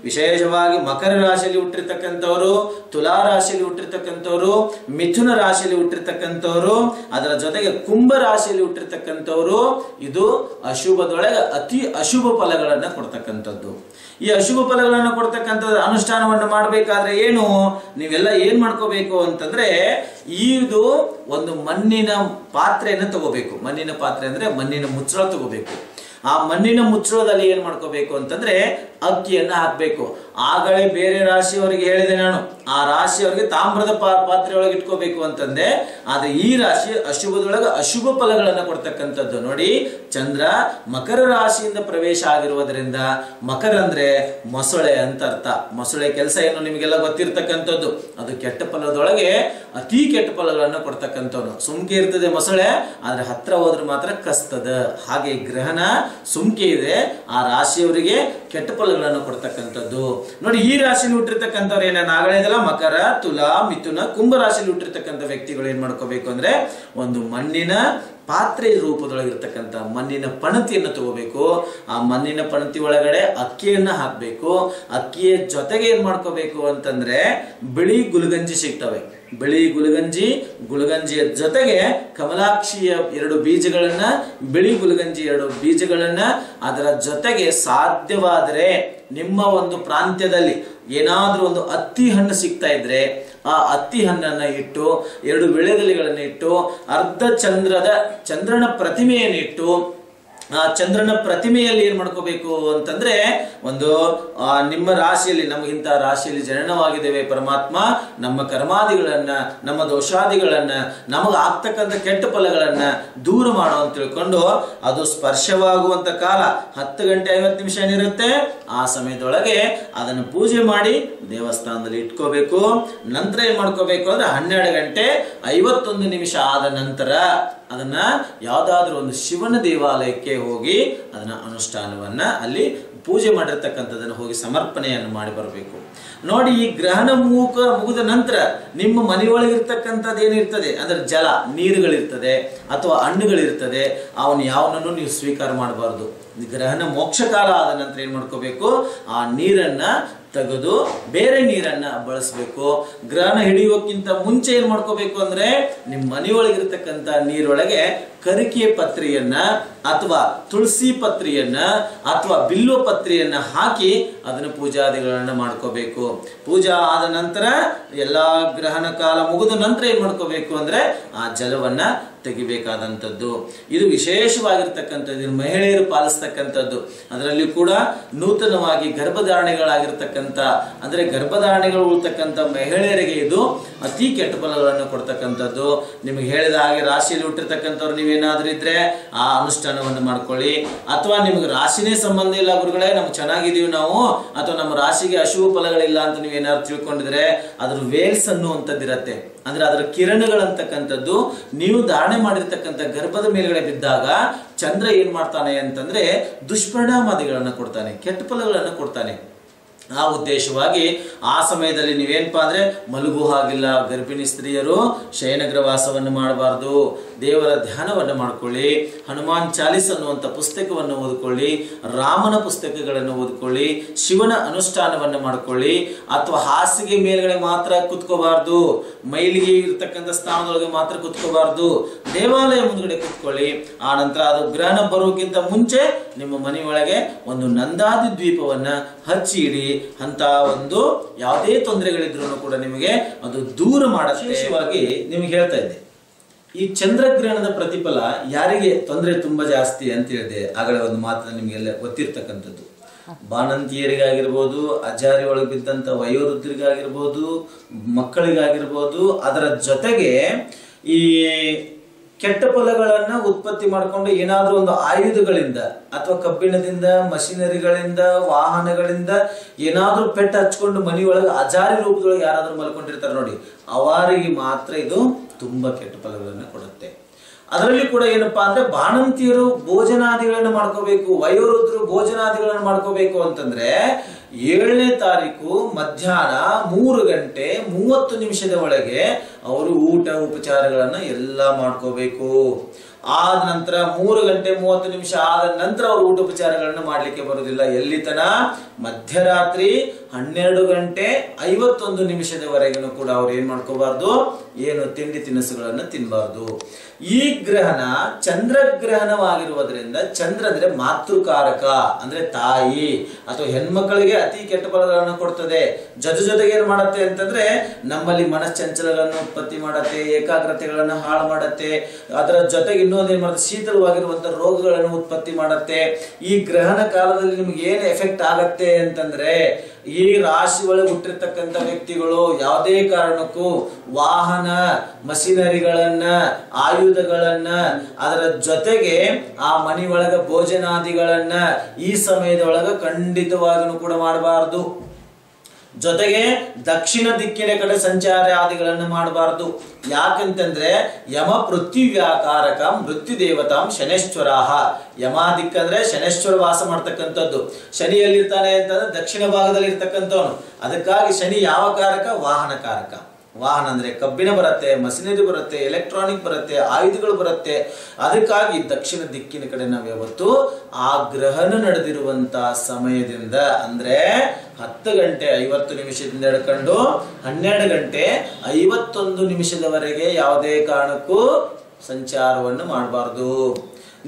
ವಿಶೇಷವಾಗಿ ಮಕರ ರಾಶಿಯಲ್ಲಿ ಹುಟ್ಟಿರ್ತಕ್ಕಂಥವ್ರು, ತುಲಾ ರಾಶಿಯಲ್ಲಿ ಹುಟ್ಟಿರ್ತಕ್ಕಂಥವ್ರು, ಮಿಥುನ ರಾಶಿಯಲ್ಲಿ ಹುಟ್ಟಿರ್ತಕ್ಕಂಥವ್ರು, ಅದರ ಜೊತೆಗೆ ಕುಂಭ ರಾಶಿಯಲ್ಲಿ ಹುಟ್ಟಿರ್ತಕ್ಕಂಥವ್ರು, ಇದು ಅಶುಭದೊಳಗೆ ಅತಿ ಅಶುಭ ಫಲಗಳನ್ನ ಕೊಡ್ತಕ್ಕಂಥದ್ದು. ಈ ಅಶುಭ ಫಲಗಳನ್ನು ಕೊಡ್ತಕ್ಕಂಥದ್ದು ಅನುಷ್ಠಾನವನ್ನು ಮಾಡಬೇಕಾದ್ರೆ ಏನು? ನೀವೆಲ್ಲ ಏನ್ ಮಾಡ್ಕೋಬೇಕು ಅಂತಂದ್ರೆ, ಇದು ಒಂದು ಮಣ್ಣಿನ ಪಾತ್ರೆಯನ್ನು ತಗೋಬೇಕು. ಮಣ್ಣಿನ ಪಾತ್ರೆ ಅಂದ್ರೆ ಮಣ್ಣಿನ ಮುಚ್ಚಳ ತಗೋಬೇಕು. ಆ ಮಣ್ಣಿನ ಮುಚ್ಚಳದಲ್ಲಿ ಏನ್ ಮಾಡ್ಕೋಬೇಕು ಅಂತಂದ್ರೆ ಅಕ್ಕಿಯನ್ನ ಹಾಕ್ಬೇಕು. ಆಗಲೇ ಬೇರೆ ರಾಶಿಯವರಿಗೆ ಹೇಳಿದೆ ನಾನು. ಆ ರಾಶಿಯವರಿಗೆ ತಾಮ್ರದ ಪಾ- ಪಾತ್ರೆ ಒಳಗೆ ಇಟ್ಕೋಬೇಕು ಅಂತಂದೆ. ಆದ್ರೆ ಈ ರಾಶಿ ಅಶುಭದೊಳಗೆ ಅಶುಭ ಫಲಗಳನ್ನ ಕೊಡ್ತಕ್ಕಂಥದ್ದು. ನೋಡಿ, ಚಂದ್ರ ಮಕರ ರಾಶಿಯಿಂದ ಪ್ರವೇಶ ಆಗಿರುವುದರಿಂದ ಮಕರ ಅಂದ್ರೆ ಮೊಸಳೆ ಅಂತ ಅರ್ಥ. ಮೊಸಳೆ ಕೆಲಸ ಏನು ನಿಮಗೆಲ್ಲ ಗೊತ್ತಿರ್ತಕ್ಕಂಥದ್ದು. ಅದು ಕೆಟ್ಟ ಫಲದೊಳಗೆ ಅತಿ ಕೆಟ್ಟ ಫಲಗಳನ್ನು ಕೊಡ್ತಕ್ಕಂಥವ್ನು. ಸುಮ್ಕೆ ಇರ್ತದೆ ಮೊಸಳೆ, ಆದ್ರೆ ಹತ್ರ ಹೋದ್ರೆ ಮಾತ್ರ ಕಸ್ತದ. ಹಾಗೆ ಗ್ರಹಣ ಸುಮ್ಕೆ ಇದೆ. ಆ ರಾಶಿಯವರಿಗೆ ಕೆಟ್ಟ ಫಲಗಳನ್ನು ಕೊಡ್ತಕ್ಕಂಥದ್ದು. ನೋಡಿ, ಈ ರಾಶಿಲಿ ಹುಟ್ಟಿರ್ತಕ್ಕಂಥವ್ರು ಏನೇನು ಆಗಲೇದಲ್ಲ? ಮಕರ, ತುಲಾ, ಮಿಥುನ, ಕುಂಭ ರಾಶಿಲಿ ಹುಟ್ಟಿರ್ತಕ್ಕಂಥ ವ್ಯಕ್ತಿಗಳು ಏನ್ ಮಾಡ್ಕೋಬೇಕು ಅಂದ್ರೆ, ಒಂದು ಮಣ್ಣಿನ ಪಾತ್ರೆ ರೂಪದೊಳಗಿರ್ತಕ್ಕಂಥ ಮಣ್ಣಿನ ಪಣತಿಯನ್ನು ತಗೋಬೇಕು. ಆ ಮಣ್ಣಿನ ಪಣತಿ ಒಳಗಡೆ ಅಕ್ಕಿಯನ್ನ ಹಾಕ್ಬೇಕು. ಅಕ್ಕಿಯ ಜೊತೆಗೆ ಏನ್ ಮಾಡ್ಕೋಬೇಕು ಅಂತಂದ್ರೆ, ಬಿಳಿ ಗುಲ್ಗಂಜಿ ಸಿಗ್ತವೆ. ಬಿಳಿ ಗುಲಗಂಜಿ, ಗುಲಗಂಜಿಯ ಜೊತೆಗೆ ಕಮಲಾಕ್ಷಿಯ ಎರಡು ಬೀಜಗಳನ್ನ, ಬಿಳಿ ಗುಲಗಂಜಿ ಎರಡು ಬೀಜಗಳನ್ನ ಅದರ ಜೊತೆಗೆ ಸಾಧ್ಯವಾದರೆ ನಿಮ್ಮ ಒಂದು ಪ್ರಾಂತ್ಯದಲ್ಲಿ ಏನಾದರೂ ಒಂದು ಅತ್ತಿ ಹಣ್ಣು ಸಿಗ್ತಾ ಇದ್ರೆ ಆ ಅತ್ತಿ ಹಣ್ಣನ್ನ ಇಟ್ಟು, ಎರಡು ವಿಳೆದೆಲೆಗಳನ್ನು ಇಟ್ಟು, ಅರ್ಧ ಚಂದ್ರದ, ಚಂದ್ರನ ಪ್ರತಿಮೆಯನ್ನು ಇಟ್ಟು ಚಂದ್ರನ ಪ್ರತಿಮೆಯಲ್ಲಿ ಏನ್ ಮಾಡ್ಕೋಬೇಕು ಅಂತಂದ್ರೆ ಒಂದು ಆ, ನಿಮ್ಮ ರಾಶಿಯಲ್ಲಿ ನಮಗಿಂತ ರಾಶಿಯಲ್ಲಿ ಜನನವಾಗಿದ್ದೇವೆ ಪರಮಾತ್ಮ ನಮ್ಮ ಕರ್ಮಾದಿಗಳನ್ನ ನಮ್ಮ ದೋಷಾದಿಗಳನ್ನ ನಮಗೆ ಆಗ್ತಕ್ಕಂಥ ಕೆಟ್ಟ ಫಲಗಳನ್ನ ದೂರ ಮಾಡೋ ಅಂತ ತಿಳ್ಕೊಂಡು ಅದು ಸ್ಪರ್ಶವಾಗುವಂತ ಕಾಲ ಹತ್ತು ಗಂಟೆ ಐವತ್ತು ನಿಮಿಷ ಏನಿರುತ್ತೆ? ಆ ಸಮಯದೊಳಗೆ ಅದನ್ನು ಪೂಜೆ ಮಾಡಿ ದೇವಸ್ಥಾನದಲ್ಲಿ ಇಟ್ಕೋಬೇಕು. ನಂತರ ಏನ್ ಮಾಡ್ಕೋಬೇಕು ಅಂದ್ರೆ ಹನ್ನೆರಡು ಗಂಟೆ ಐವತ್ತೊಂದು ನಿಮಿಷ ಆದ ನಂತರ ಅದನ್ನ ಯಾವುದಾದ್ರೂ ಒಂದು ಶಿವನ ದೇವಾಲಯಕ್ಕೆ ಹೋಗಿ ಅದನ್ನ ಅನುಷ್ಠಾನವನ್ನ ಅಲ್ಲಿ ಪೂಜೆ ಮಾಡಿರ್ತಕ್ಕಂಥದ್ದನ್ನು ಹೋಗಿ ಸಮರ್ಪಣೆಯನ್ನು ಮಾಡಿ ಬರಬೇಕು. ನೋಡಿ, ಈ ಗ್ರಹಣ ಮೂಕ ಮುಗಿದ ನಂತರ ನಿಮ್ಮ ಮನೆಯೊಳಗಿರ್ತಕ್ಕಂಥದ್ದು ಏನಿರ್ತದೆ ಅಂದ್ರೆ ಜಲ, ನೀರುಗಳಿರ್ತದೆ ಅಥವಾ ಹಣ್ಣುಗಳಿರ್ತದೆ ಅವನು ಯಾವನನ್ನು ನೀವು ಸ್ವೀಕಾರ ಮಾಡಬಾರ್ದು. ಗ್ರಹಣ ಮೋಕ್ಷ ಕಾಲ ಆದ ನಂತರ ಏನು ಮಾಡ್ಕೋಬೇಕು? ಆ ನೀರನ್ನ ತೆಗೆದು ಬೇರೆ ನೀರನ್ನ ಬಳಸಬೇಕು. ಗ್ರಹಣ ಹಿಡಿಯೋಕ್ಕಿಂತ ಮುಂಚೆ ಏನ್ ಮಾಡ್ಕೋಬೇಕು ಅಂದ್ರೆ ನಿಮ್ಮ ಮನೆಯೊಳಗಿರ್ತಕ್ಕಂಥ ನೀರೊಳಗೆ ಕರಿಕೆ ಪತ್ರಿಯನ್ನ ಅಥವಾ ತುಳಸಿ ಪತ್ರಿಯನ್ನ ಅಥವಾ ಬಿಲ್ಲು ಪತ್ರಿಯನ್ನ ಹಾಕಿ ಅದನ್ನ ಪೂಜಾದಿಗಳನ್ನ ಮಾಡ್ಕೋಬೇಕು. ಪೂಜಾ ಆದ ನಂತರ ಎಲ್ಲಾ ಗ್ರಹಣ ಕಾಲ ಮುಗಿದ ನಂತರ ಏನ್ ಮಾಡ್ಕೋಬೇಕು ಅಂದ್ರೆ ಆ ಜಲವನ್ನ ತೆಗಿಬೇಕಾದಂಥದ್ದು. ಇದು ವಿಶೇಷವಾಗಿರ್ತಕ್ಕಂಥದ್ದು. ಮಹಿಳೆಯರು ಪಾಲಿಸ್ತಕ್ಕಂಥದ್ದು. ಅದರಲ್ಲಿ ಕೂಡ ನೂತನವಾಗಿ ಗರ್ಭಧಾರಣೆಗಳಾಗಿರ್ತಕ್ಕಂಥ, ಅಂದರೆ ಗರ್ಭಧಾರಣೆಗಳು ಉಳ್ತಕ್ಕಂಥ ಮಹಿಳೆಯರಿಗೆ ಇದು ಅತಿ ಕೆಟ್ಟ ಫಲಗಳನ್ನು ಕೊಡ್ತಕ್ಕಂಥದ್ದು. ನಿಮಗೆ ಹೇಳಿದ ಹಾಗೆ ರಾಶಿಯಲ್ಲಿ ಹುಟ್ಟಿರ್ತಕ್ಕಂಥವ್ರು ನೀವೇನಾದ್ರೂ ಇದ್ರೆ ಆ ಅನುಷ್ಠಾನವನ್ನು ಮಾಡ್ಕೊಳ್ಳಿ. ಅಥವಾ ನಿಮಗೆ ರಾಶಿನೇ ಸಂಬಂಧ ಇಲ್ಲ ಗುರುಗಳೇ, ನಮ್ಗೆ ಚೆನ್ನಾಗಿದ್ದೀವಿ ನಾವು, ಅಥವಾ ನಮ್ಮ ರಾಶಿಗೆ ಅಶುಭ ಫಲಗಳಿಲ್ಲ ಅಂತ ನೀವೇನಾದ್ರು ತಿಳ್ಕೊಂಡಿದ್ರೆ, ಅದ್ರ ವೇಲ್ಸ್ ಅನ್ನುವಂಥದ್ದಿರತ್ತೆ. ಅಂದ್ರೆ ಅದರ ಕಿರಣಗಳಂತಕ್ಕಂಥದ್ದು, ನೀವು ಧಾರಣೆ ಮಾಡಿರ್ತಕ್ಕಂಥ ಗರ್ಭದ ಮೇಲ್ಗಡೆ ಬಿದ್ದಾಗ ಚಂದ್ರ ಏನ್ ಮಾಡ್ತಾನೆ ಅಂತಂದ್ರೆ ದುಷ್ಪರಿಣಾಮಾದಿಗಳನ್ನು ಕೊಡ್ತಾನೆ, ಕೆಟ್ಟ ಫಲಗಳನ್ನು ಕೊಡ್ತಾನೆ. ಆ ಉದ್ದೇಶವಾಗಿ ಆ ಸಮಯದಲ್ಲಿ ನೀವೇನಪ್ಪ ಅಂದ್ರೆ ಮಲಗು ಹಾಗಿಲ್ಲ, ಗರ್ಭಿಣಿ ಸ್ತ್ರೀಯರು ಶಯನಗ್ರವಾಸವನ್ನು ಮಾಡಬಾರ್ದು. ದೇವರ ಧ್ಯಾನವನ್ನು ಮಾಡಿಕೊಳ್ಳಿ, ಹನುಮಾನ್ ಚಾಲೀಸ್ ಅನ್ನುವಂಥ ಪುಸ್ತಕವನ್ನು ಓದ್ಕೊಳ್ಳಿ, ರಾಮನ ಪುಸ್ತಕಗಳನ್ನು ಓದ್ಕೊಳ್ಳಿ, ಶಿವನ ಅನುಷ್ಠಾನವನ್ನು ಮಾಡಿಕೊಳ್ಳಿ, ಅಥವಾ ಹಾಸಿಗೆ ಮೇಲ್ಗಡೆ ಮಾತ್ರ ಕುತ್ಕೋಬಾರ್ದು, ಮೈಲಿಗೆ ಇರತಕ್ಕಂಥ ಸ್ಥಾನದೊಳಗೆ ಮಾತ್ರ ಕುತ್ಕೋಬಾರ್ದು, ದೇವಾಲಯ ಮುಂದ್ಗಡೆ ಕುತ್ಕೊಳ್ಳಿ. ಆ ನಂತರ ಅದು ಗ್ರಹಣ ಬರೋಕ್ಕಿಂತ ಮುಂಚೆ ನಿಮ್ಮ ಮನೆಯೊಳಗೆ ಒಂದು ನಂದಾದಿ ದ್ವೀಪವನ್ನ ಹಚ್ಚಿ ಇಡಿ. ಅಂತ ಒಂದು ಯಾವುದೇ ತೊಂದರೆಗಳಿದ್ರು ಕೂಡ ನಿಮಗೆ ಅದು ದೂರ ಮಾಡ ವಿಶೇಷವಾಗಿ ನಿಮಗೆ ಹೇಳ್ತಾ ಇದ್ದೆ. ಈ ಚಂದ್ರಗ್ರಹಣದ ಪ್ರತಿಫಲ ಯಾರಿಗೆ ತೊಂದರೆ ತುಂಬಾ ಜಾಸ್ತಿ ಅಂತ ಹೇಳಿದೆ, ಆಗಲೇ ಒಂದು ಮಾತ್ರ ನಿಮಗೆಲ್ಲ ಗೊತ್ತಿರ್ತಕ್ಕಂಥದ್ದು. ಬಾಣಂತಿಯರಿಗಾಗಿರ್ಬೋದು, ಅಜಾರಿ ಒಳಗೆ ಬಿದ್ದಂಥ ವಯೋವೃದ್ಧರಿಗಾಗಿರ್ಬೋದು, ಮಕ್ಕಳಿಗಾಗಿರ್ಬೋದು, ಅದರ ಜೊತೆಗೆ ಈ ಕೆಟ್ಟ ಫಲಗಳನ್ನ ಉತ್ಪತ್ತಿ ಮಾಡಿಕೊಂಡು ಏನಾದರೂ ಒಂದು ಆಯುಧಗಳಿಂದ ಅಥವಾ ಕಬ್ಬಿಣದಿಂದ, ಮಷಿನರಿಗಳಿಂದ, ವಾಹನಗಳಿಂದ ಏನಾದರೂ ಪೆಟ್ಟು ಹಚ್ಕೊಂಡು ಮನೆಯೊಳಗೆ ಅಜಾರಿ ರೂಪದೊಳಗೆ ಯಾರಾದರೂ ಮಲ್ಕೊಂಡಿರ್ತಾರೆ ನೋಡಿ, ಅವರಿಗೆ ಮಾತ್ರ ಇದು ತುಂಬಾ ಕೆಟ್ಟ ಫಲಗಳನ್ನು ಕೊಡುತ್ತೆ. ಅದರಲ್ಲಿ ಕೂಡ ಏನಪ್ಪಾ ಅಂದ್ರೆ ಬಾಣಂತಿಯರು ಭೋಜನಾದಿಗಳನ್ನು ಮಾಡ್ಕೋಬೇಕು, ವಯೋವೃದ್ಧರು ಭೋಜನಾದಿಗಳನ್ನು ಮಾಡ್ಕೋಬೇಕು ಅಂತಂದ್ರೆ ಏಳನೇ ತಾರೀಕು ಮಧ್ಯಾಹ್ನ ಮೂರು ಗಂಟೆ ಮೂವತ್ತು ನಿಮಿಷದ ಒಳಗೆ ಅವರು ಊಟ ಉಪಚಾರಗಳನ್ನ ಎಲ್ಲ ಮಾಡ್ಕೋಬೇಕು. ಆದ ನಂತರ ಮೂರು ಗಂಟೆ ಮೂವತ್ತು ನಿಮಿಷ ಆದ ನಂತರ ಅವರು ಊಟ ಉಪಚಾರಗಳನ್ನು ಮಾಡ್ಲಿಕ್ಕೆ ಬರುವುದಿಲ್ಲ ಎಲ್ಲಿ ತನ? ಮಧ್ಯರಾತ್ರಿ ಹನ್ನೆರಡು ಗಂಟೆ ಐವತ್ತೊಂದು ನಿಮಿಷದವರೆಗೂ ಕೂಡ ಅವ್ರು ಏನ್ ಮಾಡ್ಕೋಬಾರ್ದು? ಏನು ತಿಂಡಿ ತಿನಿಸುಗಳನ್ನು ತಿನ್ನಬಾರ್ದು ಈ ಗ್ರಹಣ ಚಂದ್ರಗ್ರಹಣವಾಗಿರುವುದರಿಂದ ಚಂದ್ರ ಅಂದ್ರೆ ಮಾತೃಕಾರಕ, ಅಂದ್ರೆ ತಾಯಿ, ಅಥವಾ ಹೆಣ್ಮಕ್ಕಳಿಗೆ ಅತಿ ಕೆಟ್ಟ ಫಲಗಳನ್ನು ಕೊಡ್ತದೆ. ಜೊತೆ ಜೊತೆಗೆ ಏನ್ ಮಾಡತ್ತೆ ಅಂತಂದ್ರೆ ನಮ್ಮಲ್ಲಿ ಮನಶ್ಚಂಚಲಗಳನ್ನು ಉತ್ಪತ್ತಿ ಮಾಡತ್ತೆ, ಏಕಾಗ್ರತೆಗಳನ್ನು ಹಾಳು ಮಾಡತ್ತೆ, ಅದರ ಜೊತೆಗೆ ಇನ್ನೊಂದು ಏನ್ ಮಾಡುತ್ತೆ ಶೀತಲವಾಗಿರುವಂತಹ ರೋಗಗಳನ್ನು ಉತ್ಪತ್ತಿ ಮಾಡತ್ತೆ. ಈ ಗ್ರಹಣ ಕಾಲದಲ್ಲಿ ನಿಮ್ಗೆ ಏನ್ ಎಫೆಕ್ಟ್ ಆಗತ್ತೆ ಅಂತಂದ್ರೆ ಈ ರಾಶಿ ಒಳಗೆ ಹುಟ್ಟಿರ್ತಕ್ಕಂಥ ವ್ಯಕ್ತಿಗಳು ಯಾವುದೇ ಕಾರಣಕ್ಕೂ ವಾಹನ ಮಷಿನರಿಗಳನ್ನ ಆಯುಧಗಳನ್ನ, ಅದರ ಜೊತೆಗೆ ಆ ಮನೆಯೊಳಗ ಭೋಜನಾದಿಗಳನ್ನ ಈ ಸಮಯದೊಳಗ ಖಂಡಿತವಾಗಿನೂ ಕೂಡ ಮಾಡಬಾರದು. ಜೊತೆಗೆ ದಕ್ಷಿಣ ದಿಕ್ಕಿನ ಕಡೆ ಸಂಚಾರ ಆದಿಗಳನ್ನು ಮಾಡಬಾರದು. ಯಾಕಂತಂದ್ರೆ, ಯಮ ಪೃಥ್ವಿವ್ಯಾಕಾರಕ ಮೃತ್ಯು ದೇವತಾಂ ಶನೇಶ್ವರಾಹ. ಯಮ ದಿಕ್ಕಂದ್ರೆ ಶನೇಶ್ವರ ವಾಸ ಮಾಡ್ತಕ್ಕಂಥದ್ದು. ಶನಿ ಎಲ್ಲಿರ್ತಾನೆ ಅಂತಂದ್ರೆ ದಕ್ಷಿಣ ಭಾಗದಲ್ಲಿ ಇರ್ತಕ್ಕಂಥವನು ಅದಕ್ಕಾಗಿ ಶನಿ ಯಾವ ಕಾರಕ? ವಾಹನ ಕಾರಕ ವಾಹನ ಅಂದ್ರೆ ಕಬ್ಬಿನ ಬರುತ್ತೆ ಮಷಿನರಿ ಬರುತ್ತೆ ಎಲೆಕ್ಟ್ರಾನಿಕ್ ಬರುತ್ತೆ, ಆಯುಧಗಳು ಬರುತ್ತೆ. ಅದಕ್ಕಾಗಿ ದಕ್ಷಿಣ ದಿಕ್ಕಿನ ಕಡೆ ನಾವು ಯಾವತ್ತು ಆ ಗ್ರಹನ ನಡೆದಿರುವಂತ ಸಮಯದಿಂದ ಅಂದ್ರೆ ಹತ್ತು ಗಂಟೆ ಐವತ್ತು ನಿಮಿಷದಿಂದ ಹಿಡ್ಕೊಂಡು ಹನ್ನೆರಡು ಗಂಟೆ ಐವತ್ತೊಂದು ನಿಮಿಷದವರೆಗೆ ಯಾವುದೇ ಕಾರಣಕ್ಕೂ ಸಂಚಾರವನ್ನು ಮಾಡಬಾರ್ದು.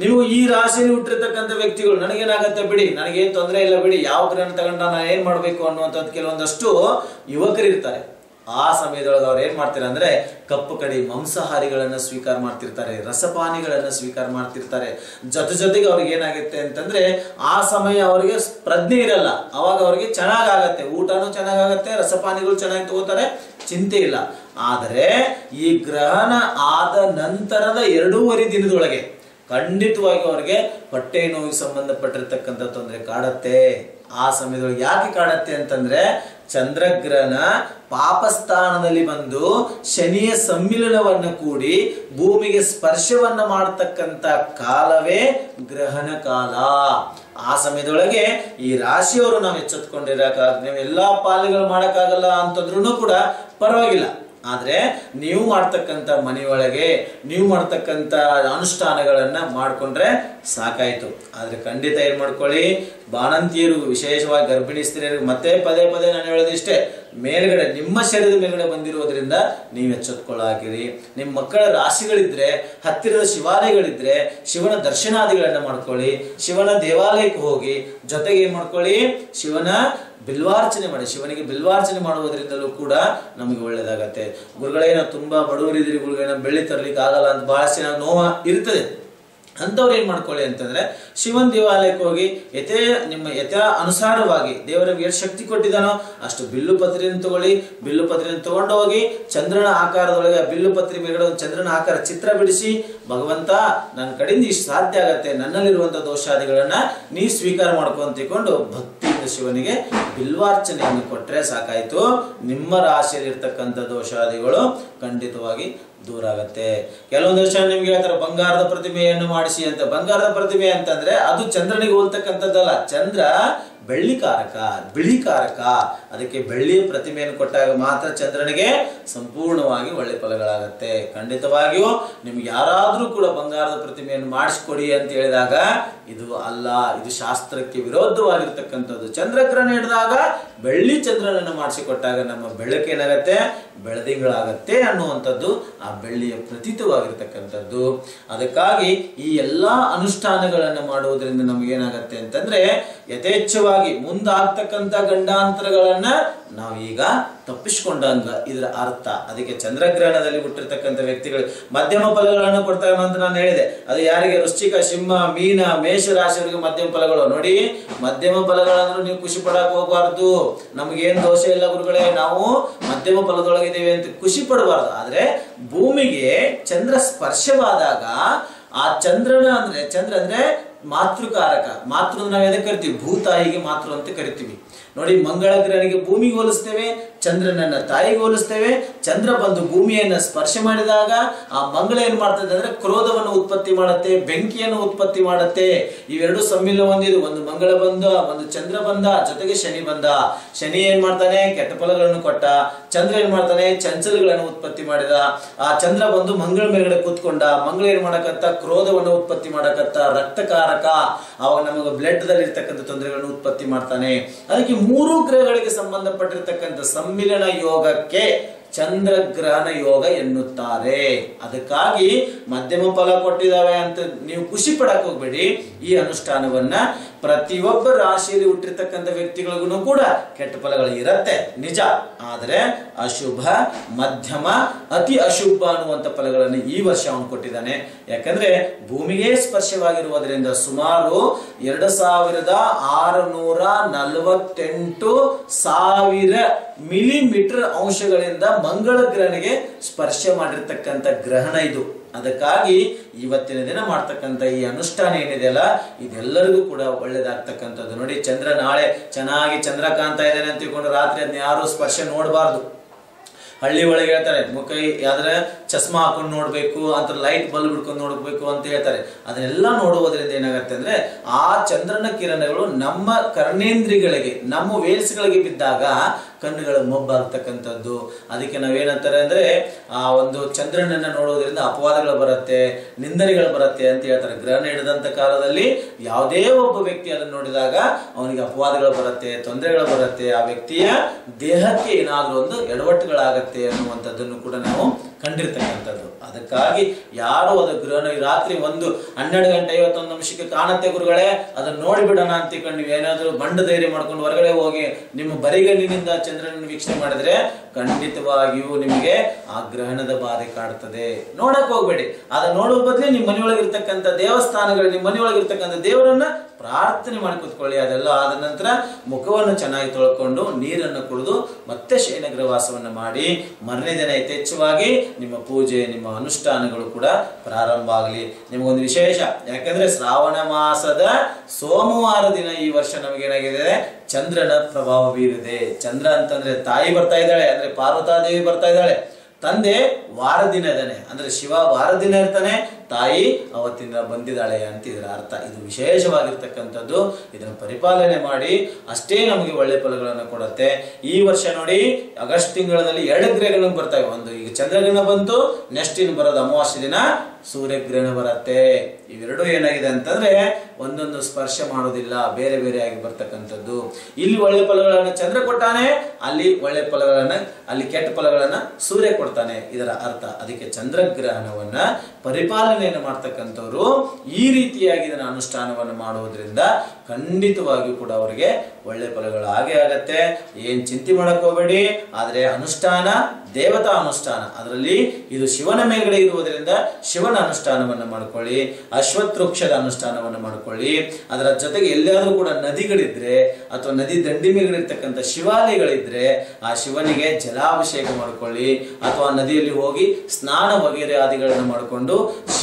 ನೀವು ಈ ರಾಶಿಯಲ್ಲಿ ಹುಟ್ಟಿರ್ತಕ್ಕಂಥ ವ್ಯಕ್ತಿಗಳು, ನನಗೇನಾಗತ್ತೆ ಬಿಡಿ, ನನಗೇನು ತೊಂದರೆ ಇಲ್ಲ ಬಿಡಿ, ಯಾವ ಗ್ರಹಣ ತಗೊಂಡ ನಾನು ಏನು ಮಾಡಬೇಕು ಅನ್ನುವಂಥದ್ದು ಕೆಲವೊಂದಷ್ಟು ಯುವಕರಿರ್ತಾರೆ. ಆ ಸಮಯದೊಳಗೆ ಅವ್ರು ಏನ್ ಮಾಡ್ತಾರೆ ಅಂದ್ರೆ ಕಪ್ಪು ಕಡಿ ಮಾಂಸಾಹಾರಿಗಳನ್ನ ಸ್ವೀಕಾರ ಮಾಡ್ತಿರ್ತಾರೆ, ರಸಪಾನಿಗಳನ್ನ ಸ್ವೀಕಾರ ಮಾಡ್ತಿರ್ತಾರೆ. ಜೊತೆ ಜೊತೆಗೆ ಅವ್ರಿಗೆ ಏನಾಗುತ್ತೆ ಅಂತಂದ್ರೆ ಆ ಸಮಯ ಅವರಿಗೆ ಪ್ರಜ್ಞೆ ಇರಲ್ಲ. ಅವಾಗ ಅವ್ರಿಗೆ ಚೆನ್ನಾಗಾಗತ್ತೆ. ಊಟನೂ ಚೆನ್ನಾಗಾಗತ್ತೆ, ರಸಪಾನಿಗಳು ಚೆನ್ನಾಗಿ ತಗೋತಾರೆ, ಚಿಂತೆ ಇಲ್ಲ. ಆದರೆ ಈ ಗ್ರಹಣ ಆದ ನಂತರದ ಎರಡೂವರೆ ದಿನದೊಳಗೆ ಖಂಡಿತವಾಗಿ ಅವ್ರಿಗೆ ಹೊಟ್ಟೆ ನೋವಿಗೆ ಸಂಬಂಧಪಟ್ಟಿರ್ತಕ್ಕಂಥ ತೊಂದರೆ ಕಾಡತ್ತೆ. ಆ ಸಮಯದೊಳಗೆ ಯಾಕೆ ಕಾಡತ್ತೆ ಅಂತಂದ್ರೆ ಚಂದ್ರಗ್ರಹಣ ಪಾಪಸ್ಥಾನದಲ್ಲಿ ಬಂದು ಶನಿಯ ಸಮ್ಮಿಲನವನ್ನು ಕೂಡಿ ಭೂಮಿಗೆ ಸ್ಪರ್ಶವನ್ನು ಮಾಡತಕ್ಕಂತ ಕಾಲವೇ ಗ್ರಹಣ ಕಾಲ. ಆ ಸಮಯದೊಳಗೆ ಈ ರಾಶಿಯವರು ನಾವು ಎಚ್ಚೆತ್ಕೊಂಡಿರಕ ನೀವು ಎಲ್ಲಾ ಪಾಲುಗಳು ಮಾಡಕ್ಕಾಗಲ್ಲ ಅಂತಂದ್ರೂ ಕೂಡ ಪರವಾಗಿಲ್ಲ. ಆದ್ರೆ ನೀವು ಮಾಡ್ತಕ್ಕಂಥ ಮನೆಯೊಳಗೆ, ನೀವು ಮಾಡ್ತಕ್ಕಂಥ ಅನುಷ್ಠಾನಗಳನ್ನು ಮಾಡ್ಕೊಂಡ್ರೆ ಸಾಕಾಯಿತು. ಆದರೆ ಖಂಡಿತ ಏನು ಮಾಡ್ಕೊಳ್ಳಿ, ಬಾಣಂತಿಯರು ವಿಶೇಷವಾಗಿ ಗರ್ಭಿಣಿ ಸ್ತ್ರೀಯರಿಗೆ ಮತ್ತೆ ಪದೇ ಪದೇ ನಾನು ಹೇಳೋದು ಇಷ್ಟೇ, ಮೇಲ್ಗಡೆ, ನಿಮ್ಮ ಶರೀರದ ಮೇಲ್ಗಡೆ ಬಂದಿರೋದ್ರಿಂದ ನೀವು ಎಚ್ಚೆತ್ಕೊಳ್ಳಾಗಿರಿ ನಿಮ್ಮ ಮಕ್ಕಳ ರಾಶಿಗಳಿದ್ರೆ, ಹತ್ತಿರದ ಶಿವಾಲಯಗಳಿದ್ರೆ, ಶಿವನ ದರ್ಶನಾದಿಗಳನ್ನು ಮಾಡ್ಕೊಳ್ಳಿ, ಶಿವನ ದೇವಾಲಯಕ್ಕೆ ಹೋಗಿ ಜೊತೆಗೆ ಏನು ಮಾಡ್ಕೊಳ್ಳಿ, ಶಿವನ ಬಿಲ್ವಾರ್ಚನೆ ಮಾಡಿ, ಶಿವನಿಗೆ ಬಿಲ್ವಾರ್ಚನೆ ಮಾಡುವುದರಿಂದಲೂ ಕೂಡ ನಮಗೆ ಒಳ್ಳೆಯದಾಗತ್ತೆ. ಗುರುಗಳೇನ ತುಂಬಾ ಬಡವರಿದ್ದೀರಿ ಗುರುಗಳೇನ ಬೆಳ್ಳಿ ತರಲಿಕ್ಕೆ ಆಗಲ್ಲ ಅಂತ ಜನ ನೋವ ಇರ್ತದೆ. ಅಂಥವ್ರು ಏನು ಮಾಡ್ಕೊಳ್ಳಿ ಅಂತಂದರೆ ಶಿವನ ದೇವಾಲಯಕ್ಕೆ ಹೋಗಿ ಯಥೇ ನಿಮ್ಮ ಯಥಾ ಅನುಸಾರವಾಗಿ ದೇವರಿಗೆ ಎಷ್ಟು ಶಕ್ತಿ ಕೊಟ್ಟಿದ್ದಾನೋ ಅಷ್ಟು ಬಿಲ್ಲು ಪತ್ರಿಯನ್ನು ತಗೊಳ್ಳಿ, ಬಿಲ್ಲು ಪತ್ರಿಯನ್ನು ತಗೊಂಡು ಹೋಗಿ ಚಂದ್ರನ ಆಕಾರದೊಳಗೆ ಆ ಬಿಲ್ಲು ಪತ್ರಿ ಮೇಲೆ ಒಂದು ಚಂದ್ರನ ಆಕಾರ ಚಿತ್ರ ಬಿಡಿಸಿ, ಭಗವಂತ ನನ್ನ ಕಡೆಯಿಂದ ಇಷ್ಟು ಸಾಧ್ಯ ಆಗತ್ತೆ, ನನ್ನಲ್ಲಿರುವಂಥ ದೋಷಾದಿಗಳನ್ನು ನೀ ಸ್ವೀಕಾರ ಮಾಡ್ಕೊಂತಿಕೊಂಡು ಭಕ್ತಿಯಿಂದ ಶಿವನಿಗೆ ಬಿಲ್ವಾರ್ಚನೆಯನ್ನು ಕೊಟ್ಟರೆ ಸಾಕಾಯಿತು. ನಿಮ್ಮ ರಾಶಿಯಲ್ಲಿರ್ತಕ್ಕಂಥ ದೋಷಾದಿಗಳು ಖಂಡಿತವಾಗಿ ದೂರ ಆಗತ್ತೆ ಕೆಲವೊಂದು ವರ್ಷ ನಿಮ್ಗೆ ಹೇಳ್ತಾರೆ, ಬಂಗಾರದ ಪ್ರತಿಮೆಯನ್ನು ಮಾಡಿಸಿ ಅಂತ. ಬಂಗಾರದ ಪ್ರತಿಮೆ ಅಂತಂದ್ರೆ ಅದು ಚಂದ್ರನಿಗೆ ಹೋಲ್ತಕ್ಕಂಥದ್ದಲ್ಲ ಚಂದ್ರ ಬೆಳ್ಳಿಕಾರಕ ಬಿಳಿಕಾರಕ ಅದಕ್ಕೆ ಬೆಳ್ಳಿಯ ಪ್ರತಿಮೆಯನ್ನು ಕೊಟ್ಟಾಗ ಮಾತ್ರ ಚಂದ್ರನಿಗೆ ಸಂಪೂರ್ಣವಾಗಿ ಒಳ್ಳೆ ಫಲಗಳಾಗತ್ತೆ. ಖಂಡಿತವಾಗಿಯೂ ನಿಮ್ಗೆ ಯಾರಾದರೂ ಕೂಡ ಬಂಗಾರದ ಪ್ರತಿಮೆಯನ್ನು ಮಾಡಿಸ್ಕೊಡಿ ಅಂತ ಹೇಳಿದಾಗ ಇದು ಅಲ್ಲ, ಇದು ಶಾಸ್ತ್ರಕ್ಕೆ ವಿರೋಧವಾಗಿರ್ತಕ್ಕಂಥದ್ದು. ಚಂದ್ರಗ್ರಹಣ ಹಿಡಿದಾಗ ಬೆಳ್ಳಿ ಚಂದ್ರನನ್ನು ಮಾಡಿಸಿಕೊಟ್ಟಾಗ ನಮ್ಮ ಬೆಳಕೇನಾಗತ್ತೆ ಬೆಳದಿಂಗಳಾಗತ್ತೆ ಅನ್ನುವಂಥದ್ದು ಆ ಬೆಳ್ಳಿಯ ಪ್ರತೀತವಾಗಿರ್ತಕ್ಕಂಥದ್ದು. ಅದಕ್ಕಾಗಿ ಈ ಎಲ್ಲಾ ಅನುಷ್ಠಾನಗಳನ್ನು ಮಾಡುವುದರಿಂದ ನಮಗೇನಾಗತ್ತೆ ಅಂತಂದ್ರೆ ಯಥೇಚ್ಛವಾಗಿ ಮುಂದಾಗ್ತಕ್ಕಂಥ ಗಂಡಾಂತರಗಳನ್ನ ನಾವೀಗ ತಪ್ಪಿಸ್ಕೊಂಡಂಗ ಇದರ ಅರ್ಥ. ಅದಕ್ಕೆ ಚಂದ್ರಗ್ರಹಣದಲ್ಲಿ ಹುಟ್ಟಿರ್ತಕ್ಕಂಥ ವ್ಯಕ್ತಿಗಳು ಮಧ್ಯಮ ಫಲಗಳನ್ನು ಕೊಡ್ತಾರೆ ಅಂತ ನಾನು ಹೇಳಿದೆ. ಅದು ಯಾರಿಗೆ? ವೃಶ್ಚಿಕ, ಸಿಂಹ, ಮೀನ ಮೇಷ ರಾಶಿಯವರಿಗೆ ಮಧ್ಯಮ ಫಲಗಳು. ನೋಡಿ, ಮಧ್ಯಮ ಫಲಗಳಂದ್ರೂ ನೀವು ಖುಷಿ ಪಡಕ್ ಹೋಗಬಾರ್ದು. ನಮಗೇನ್ ದೋಷ ಇಲ್ಲ ಗುರುಗಳೇ, ನಾವು ಮಧ್ಯಮ ಫಲದೊಳಗಿದ್ದೇವೆ ಅಂತ ಖುಷಿ ಪಡಬಾರ್ದು. ಆದ್ರೆ ಭೂಮಿಗೆ ಚಂದ್ರ ಸ್ಪರ್ಶವಾದಾಗ ಆ ಚಂದ್ರನ ಅಂದ್ರೆ, ಚಂದ್ರ ಅಂದ್ರೆ ಮಾತೃಕಾರಕ. ಮಾತೃ ನಾವೇ ನಾವು ಎದಕ್ಕೆ ಕರಿತೀವಿ? ಭೂತಾಯಿಗೆ ಮಾತೃ ಅಂತ ಕರಿತೀವಿ. ನೋಡಿ ಮಂಗಳ ಗ್ರಹನಿಗೆ ಭೂಮಿಗೆ ಹೋಲಿಸ್ತೇವೆ ಚಂದ್ರನನ್ನ ತಾಯಿಗೆ ಹೋಲಿಸ್ತೇವೆ. ಚಂದ್ರ ಬಂದು ಭೂಮಿಯನ್ನ ಸ್ಪರ್ಶ ಮಾಡಿದಾಗ ಆ ಮಂಗಳ ಏನ್ ಮಾಡ್ತದೆ ಅಂದ್ರೆ ಕ್ರೋಧವನ್ನು ಉತ್ಪತ್ತಿ ಮಾಡುತ್ತೆ, ಬೆಂಕಿಯನ್ನು ಉತ್ಪತ್ತಿ ಮಾಡುತ್ತೆ. ಇವೆರಡು ಸಮ್ಮಿಲ ಹೊಂದಿದ್ದು. ಒಂದು ಮಂಗಳ ಬಂದ, ಒಂದು ಚಂದ್ರ ಬಂದ, ಜೊತೆಗೆ ಶನಿ ಬಂದ. ಶನಿ ಏನ್ ಮಾಡ್ತಾನೆ? ಕೆಟ್ಟ ಫಲಗಳನ್ನು ಕೊಟ್ಟ. ಚಂದ್ರ ಏನ್ ಮಾಡ್ತಾನೆ? ಚಂಚಲಗಳನ್ನು ಉತ್ಪತ್ತಿ ಮಾಡಿದ. ಆ ಚಂದ್ರ ಬಂದು ಮಂಗಳ ಮೇಲ್ಗಡೆ ಕೂತ್ಕೊಂಡ. ಮಂಗಳ ಏನ್ ಮಾಡಕತ್ತ? ಕ್ರೋಧವನ್ನು ಉತ್ಪತ್ತಿ ಮಾಡಕತ್ತ. ರಕ್ತಕಾರಕ. ಅವಾಗ ನಮಗೆ ಬ್ಲಡ್ ದಲ್ಲಿ ಇರ್ತಕ್ಕಂಥ ತೊಂದರೆಗಳನ್ನು ಉತ್ಪತ್ತಿ ಮಾಡ್ತಾನೆ. ಅದಕ್ಕೆ ಮೂರು ಗ್ರಹಗಳಿಗೆ ಸಂಬಂಧಪಟ್ಟಿರ್ತಕ್ಕಂಥ ಸಮ್ಮಿಲನ ಯೋಗಕ್ಕೆ ಚಂದ್ರಗ್ರಹಣ ಯೋಗ ಎನ್ನುತ್ತಾರೆ. ಅದಕ್ಕಾಗಿ ಮಧ್ಯಮ ಫಲ ಕೊಟ್ಟಿದ್ದಾವೆ ಅಂತ ನೀವು ಖುಷಿ ಪಡಕ್ ಹೋಗ್ಬೇಡಿ. ಈ ಅನುಷ್ಠಾನವನ್ನ ಪ್ರತಿಯೊಬ್ಬ ರಾಶಿಯಲ್ಲಿ ಹುಟ್ಟಿರ್ತಕ್ಕಂಥ ವ್ಯಕ್ತಿಗಳಿಗೂ ಕೂಡ ಕೆಟ್ಟ ಫಲಗಳು ಇರತ್ತೆ, ನಿಜ. ಆದರೆ ಅಶುಭ, ಮಧ್ಯಮ, ಅತಿ ಅಶುಭ ಅನ್ನುವಂಥ ಫಲಗಳನ್ನು ಈ ವರ್ಷ ಅವನು ಕೊಟ್ಟಿದ್ದಾನೆ. ಯಾಕಂದ್ರೆ ಭೂಮಿಗೆ ಸ್ಪರ್ಶವಾಗಿರುವುದರಿಂದ ಸುಮಾರು ಎರಡು ಸಾವಿರದ ಆರುನೂರ ನಲವತ್ತೆಂಟು ಸಾವಿರ ಮಿಲಿಮೀಟರ್ ಅಂಶಗಳಿಂದ ಮಂಗಳ ಗ್ರಹಣಿಗೆ ಸ್ಪರ್ಶ ಮಾಡಿರ್ತಕ್ಕಂಥ ಗ್ರಹಣ ಇದು. ಅದಕ್ಕಾಗಿ ಇವತ್ತಿನ ದಿನ ಮಾಡ್ತಕ್ಕಂಥ ಈ ಅನುಷ್ಠಾನ ಏನಿದೆಯಲ್ಲ ಇದೆಲ್ಲರಿಗೂ ಕೂಡ ಒಳ್ಳೇದಾಗ್ತಕ್ಕಂಥದ್ದು. ನೋಡಿ, ಚಂದ್ರ ನಾಳೆ ಚೆನ್ನಾಗಿ ಚಂದ್ರ ಕಾಣ್ತಾ ಇದ್ದಾನೆ ಅಂತ ತಿಳ್ಕೊಂಡು ರಾತ್ರಿ ಅದನ್ನ ಯಾರು ಸ್ಪರ್ಶ ನೋಡಬಾರ್ದು. ಹಳ್ಳಿ ಒಳಗೆ ಹೇಳ್ತಾರೆ ಮುಖ ಯಾವ್ದ್ರೆ ಚಸ್ಮಾ ಹಾಕೊಂಡು ನೋಡ್ಬೇಕು ಅಂತ ಲೈಟ್ ಬಲ್ಬ್ ಹಿಡ್ಕೊಂಡು ನೋಡ್ಬೇಕು ಅಂತ ಹೇಳ್ತಾರೆ. ಅದನ್ನೆಲ್ಲ ನೋಡುವುದರಿಂದ ಏನಾಗುತ್ತೆ ಅಂದ್ರೆ, ಆ ಚಂದ್ರನ ಕಿರಣಗಳು ನಮ್ಮ ಕರ್ಣೇಂದ್ರಿಗಳಿಗೆ, ನಮ್ಮ ವೇಲ್ಸ್ಗಳಿಗೆ ಬಿದ್ದಾಗ ಕಣ್ಣುಗಳು ಮೊಬ್ಬಾಗ್ತಕ್ಕಂಥದ್ದು. ಅದಕ್ಕೆ ನಾವೇನಂತಾರೆ ಅಂದರೆ, ಆ ಒಂದು ಚಂದ್ರನನ್ನು ನೋಡೋದ್ರಿಂದ ಅಪವಾದಗಳು ಬರುತ್ತೆ, ನಿಂದನೆಗಳು ಬರುತ್ತೆ ಅಂತ ಹೇಳ್ತಾರೆ. ಗ್ರಹಣ ಹಿಡಿದಂಥ ಕಾಲದಲ್ಲಿ ಯಾವುದೇ ಒಬ್ಬ ವ್ಯಕ್ತಿ ಅದನ್ನು ನೋಡಿದಾಗ ಅವನಿಗೆ ಅಪವಾದಗಳು ಬರುತ್ತೆ, ತೊಂದರೆಗಳು ಬರುತ್ತೆ. ಆ ವ್ಯಕ್ತಿಯ ದೇಹಕ್ಕೆ ಏನಾದರೂ ಒಂದು ಎಡವಟ್ಟುಗಳಾಗತ್ತೆ ಅನ್ನುವಂಥದ್ದನ್ನು ಕೂಡ ನಾವು ಕಂಡಿರ್ತಕ್ಕಂಥದ್ದು. ಅದಕ್ಕಾಗಿ ಯಾರು ಅದು ಗ್ರಹಣ ರಾತ್ರಿ ಒಂದು ಹನ್ನೆರಡು ಗಂಟೆ ಐವತ್ತೊಂದು ನಿಮಿಷಕ್ಕೆ ಕಾಣತ್ತೆ ಗುರುಗಳೇ, ಅದನ್ನ ನೋಡಿಬಿಡೋಣ ಅಂತ ಕಂಡು ನೀವು ಏನಾದ್ರೂ ಬಂಡ ಧೈರ್ಯ ಮಾಡ್ಕೊಂಡು ಹೊರಗಡೆ ಹೋಗಿ ನಿಮ್ಮ ಬರಿಗಣ್ಣಿನಿಂದ ಚಂದ್ರನ ವೀಕ್ಷಣೆ ಮಾಡಿದ್ರೆ ಖಂಡಿತವಾಗಿಯೂ ನಿಮಗೆ ಆ ಗ್ರಹಣದ ಬಾಧೆ ಕಾಡ್ತದೆ ನೋಡಕ್ ಹೋಗ್ಬೇಡಿ. ಅದನ್ನ ನೋಡುವ ಬದಲು ನಿಮ್ಮ ಮನೆಯೊಳಗಿರ್ತಕ್ಕಂಥ ದೇವಸ್ಥಾನಗಳು, ನಿಮ್ಮ ಮನೆಯೊಳಗಿರ್ತಕ್ಕಂಥ ದೇವರನ್ನ ಪ್ರಾರ್ಥನೆ ಮಾಡಿ ಕೂತ್ಕೊಳ್ಳಿ. ಅದೆಲ್ಲ ಆದ ನಂತರ ಮುಖವನ್ನು ಚೆನ್ನಾಗಿ ತೊಳ್ಕೊಂಡು ನೀರನ್ನು ಕುಡಿದು ಮತ್ತೆ ಶಯನಗ್ರವಾಸವನ್ನು ಮಾಡಿ ಮರನೇ ದಿನ ಯಥೇಚ್ಛವಾಗಿ ನಿಮ್ಮ ಪೂಜೆ, ನಿಮ್ಮ ಅನುಷ್ಠಾನಗಳು ಕೂಡ ಪ್ರಾರಂಭ ಆಗಲಿ. ನಿಮಗೊಂದು ವಿಶೇಷ, ಯಾಕಂದ್ರೆ ಶ್ರಾವಣ ಮಾಸದ ಸೋಮವಾರ ದಿನ ಈ ವರ್ಷ ನಮಗೇನಾಗಿದೆ? ಚಂದ್ರನ ಪ್ರಭಾವ ಬೀರಿದೆ. ಚಂದ್ರ ಅಂತಂದ್ರೆ ತಾಯಿ ಬರ್ತಾ ಇದ್ದಾಳೆ, ಅಂದ್ರೆ ಪಾರ್ವತಾದೇವಿ ಬರ್ತಾ ಇದ್ದಾಳೆ. ತಂದೆ ವಾರ ದಿನ ಇದ್ದಾನೆ, ಅಂದ್ರೆ ಶಿವ ವಾರ ದಿನ ಇರ್ತಾನೆ ತಾಯಿ ಅವತ್ತಿನ ಬಂದಿದ್ದಾಳೆ ಅಂತ ಇದರ ಅರ್ಥ. ಇದು ವಿಶೇಷವಾಗಿರ್ತಕ್ಕಂಥದ್ದು. ಇದನ್ನು ಪರಿಪಾಲನೆ ಮಾಡಿ ಅಷ್ಟೇ ನಮಗೆ ಒಳ್ಳೆ ಫಲಗಳನ್ನು ಕೊಡುತ್ತೆ. ಈ ವರ್ಷ ನೋಡಿ, ಆಗಸ್ಟ್ ತಿಂಗಳಲ್ಲಿ ಎರಡು ಗ್ರಹಗಳು ಬರ್ತವೆ ಒಂದು ಈಗ ಚಂದ್ರಗ್ರಹಣ ಬಂತು ನೆಕ್ಸ್ಟ್ ಇನ್ನು ಬರೋದು ಅಮಾವಾಸ್ಯ ದಿನ, ಸೂರ್ಯಗ್ರಹಣ ಬರುತ್ತೆ. ಇವೆರಡು ಏನಾಗಿದೆ ಅಂತಂದ್ರೆ ಒಂದೊಂದು ಸ್ಪರ್ಶ ಮಾಡೋದಿಲ್ಲ, ಬೇರೆ ಬೇರೆಯಾಗಿ ಬರ್ತಕ್ಕಂಥದ್ದು. ಇಲ್ಲಿ ಒಳ್ಳೆ ಫಲಗಳನ್ನು ಚಂದ್ರ ಕೊಟ್ಟಾನೆ, ಅಲ್ಲಿ ಒಳ್ಳೆ ಫಲಗಳನ್ನ, ಅಲ್ಲಿ ಕೆಟ್ಟ ಫಲಗಳನ್ನ ಸೂರ್ಯ ಕೊಡ್ತಾನೆ. ಇದರ ಅರ್ಥ. ಅದಕ್ಕೆ ಚಂದ್ರಗ್ರಹಣವನ್ನ ಪರಿಪಾಲನೆಯನ್ನು ಮಾಡ್ತಕ್ಕಂಥವ್ರು ಈ ರೀತಿಯಾಗಿ ಇದನ್ನ ಅನುಷ್ಠಾನವನ್ನು ಮಾಡುವುದರಿಂದ ಖಂಡಿತವಾಗಿಯೂ ಕೂಡ ಅವರಿಗೆ ಒಳ್ಳೆ ಫಲಗಳು ಹಾಗೆ ಆಗತ್ತೆ. ಏನ್ ಚಿಂತೆ ಮಾಡಕ್ ಹೋಗಬೇಡಿ. ಆದ್ರೆ ಅನುಷ್ಠಾನ, ದೇವತಾ ಅನುಷ್ಠಾನ, ಅದರಲ್ಲಿ ಇದು ಶಿವನ ಮೇಲ್ಗಡೆ ಇರುವುದರಿಂದ ಶಿವನ ಅನುಷ್ಠಾನವನ್ನು ಮಾಡ್ಕೊಳ್ಳಿ ಅಶ್ವತ್ಥವೃಕ್ಷದ ಅನುಷ್ಠಾನವನ್ನು ಮಾಡ್ಕೊಳ್ಳಿ, ಅದರ ಜೊತೆಗೆ ಎಲ್ಲಾದ್ರೂ ಕೂಡ ನದಿಗಳಿದ್ರೆ ಅಥವಾ ನದಿ ದಂಡಿ ಮೇಲ್ಗಡೆ ಇರ್ತಕ್ಕಂಥ ಶಿವಾಲಯಗಳಿದ್ರೆ ಆ ಶಿವನಿಗೆ ಜಲಾಭಿಷೇಕ ಮಾಡ್ಕೊಳ್ಳಿ ಅಥವಾ ನದಿಯಲ್ಲಿ ಹೋಗಿ ಸ್ನಾನ ವಗೇರೆ ಆದಿಗಳನ್ನು ಮಾಡಿಕೊಂಡು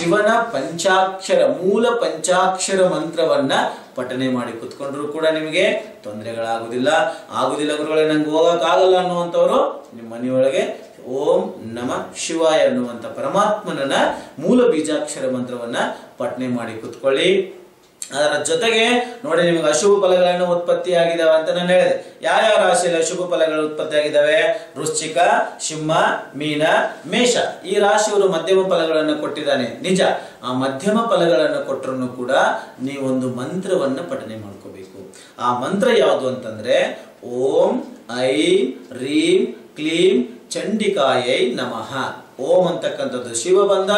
ಶಿವನ ಪಂಚಾಕ್ಷರ, ಮೂಲ ಪಂಚಾಕ್ಷರ ಮಂತ್ರವನ್ನ ಪಠನೆ ಮಾಡಿ ಕುತ್ಕೊಂಡ್ರು ಕೂಡ ನಿಮಗೆ ತೊಂದರೆಗಳಾಗುದಿಲ್ಲ. ಆಗುದಿಲ್ಲ ಗುರುಗಳೇ, ನಂಗೆ ಹೋಗಕ್ಕಾಗಲ್ಲ ಅನ್ನುವಂಥವ್ರು ನಿಮ್ಮ ಮನೆಯೊಳಗೆ ಓಂ ನಮ ಶಿವಾಯ ಅನ್ನುವಂಥ ಪರಮಾತ್ಮನ ಮೂಲ ಬೀಜಾಕ್ಷರ ಮಂತ್ರವನ್ನ ಪಠನೆ ಮಾಡಿ ಕುತ್ಕೊಳ್ಳಿ. ಅದರ ಜೊತೆಗೆ ನೋಡಿ ನಿಮಗೆ ಅಶುಭ ಫಲಗಳನ್ನು ಉತ್ಪತ್ತಿ ಆಗಿದಾವೆ ಅಂತ ನಾನು ಹೇಳಿದೆ. ಯಾವ್ಯಾವ ಯಾವ ರಾಶಿಯಲ್ಲಿ ಅಶುಭ ಫಲಗಳು ಉತ್ಪತ್ತಿ ಆಗಿದ್ದಾವೆ ವೃಶ್ಚಿಕ, ಸಿಂಹ, ಮೀನ, ಮೇಷ. ಈ ರಾಶಿಯವರು ಮಧ್ಯಮ ಫಲಗಳನ್ನು ಕೊಟ್ಟಿದ್ದಾನೆ. ನಿಜ. ಆ ಮಧ್ಯಮ ಫಲಗಳನ್ನು ಕೊಟ್ಟರು ಕೂಡ ನೀವೊಂದು ಮಂತ್ರವನ್ನು ಪಠನೆ ಮಾಡ್ಕೋಬೇಕು. ಆ ಮಂತ್ರ ಯಾವುದು ಅಂತಂದ್ರೆ, ಓಂ ಐ, ರೀಂ, ಕ್ಲೀಂ, ಚಂಡಿಕಾಯೈ ನಮಃ. ಓಂ ಅಂತಕ್ಕಂಥದ್ದು ಶಿವ ಬಂದ,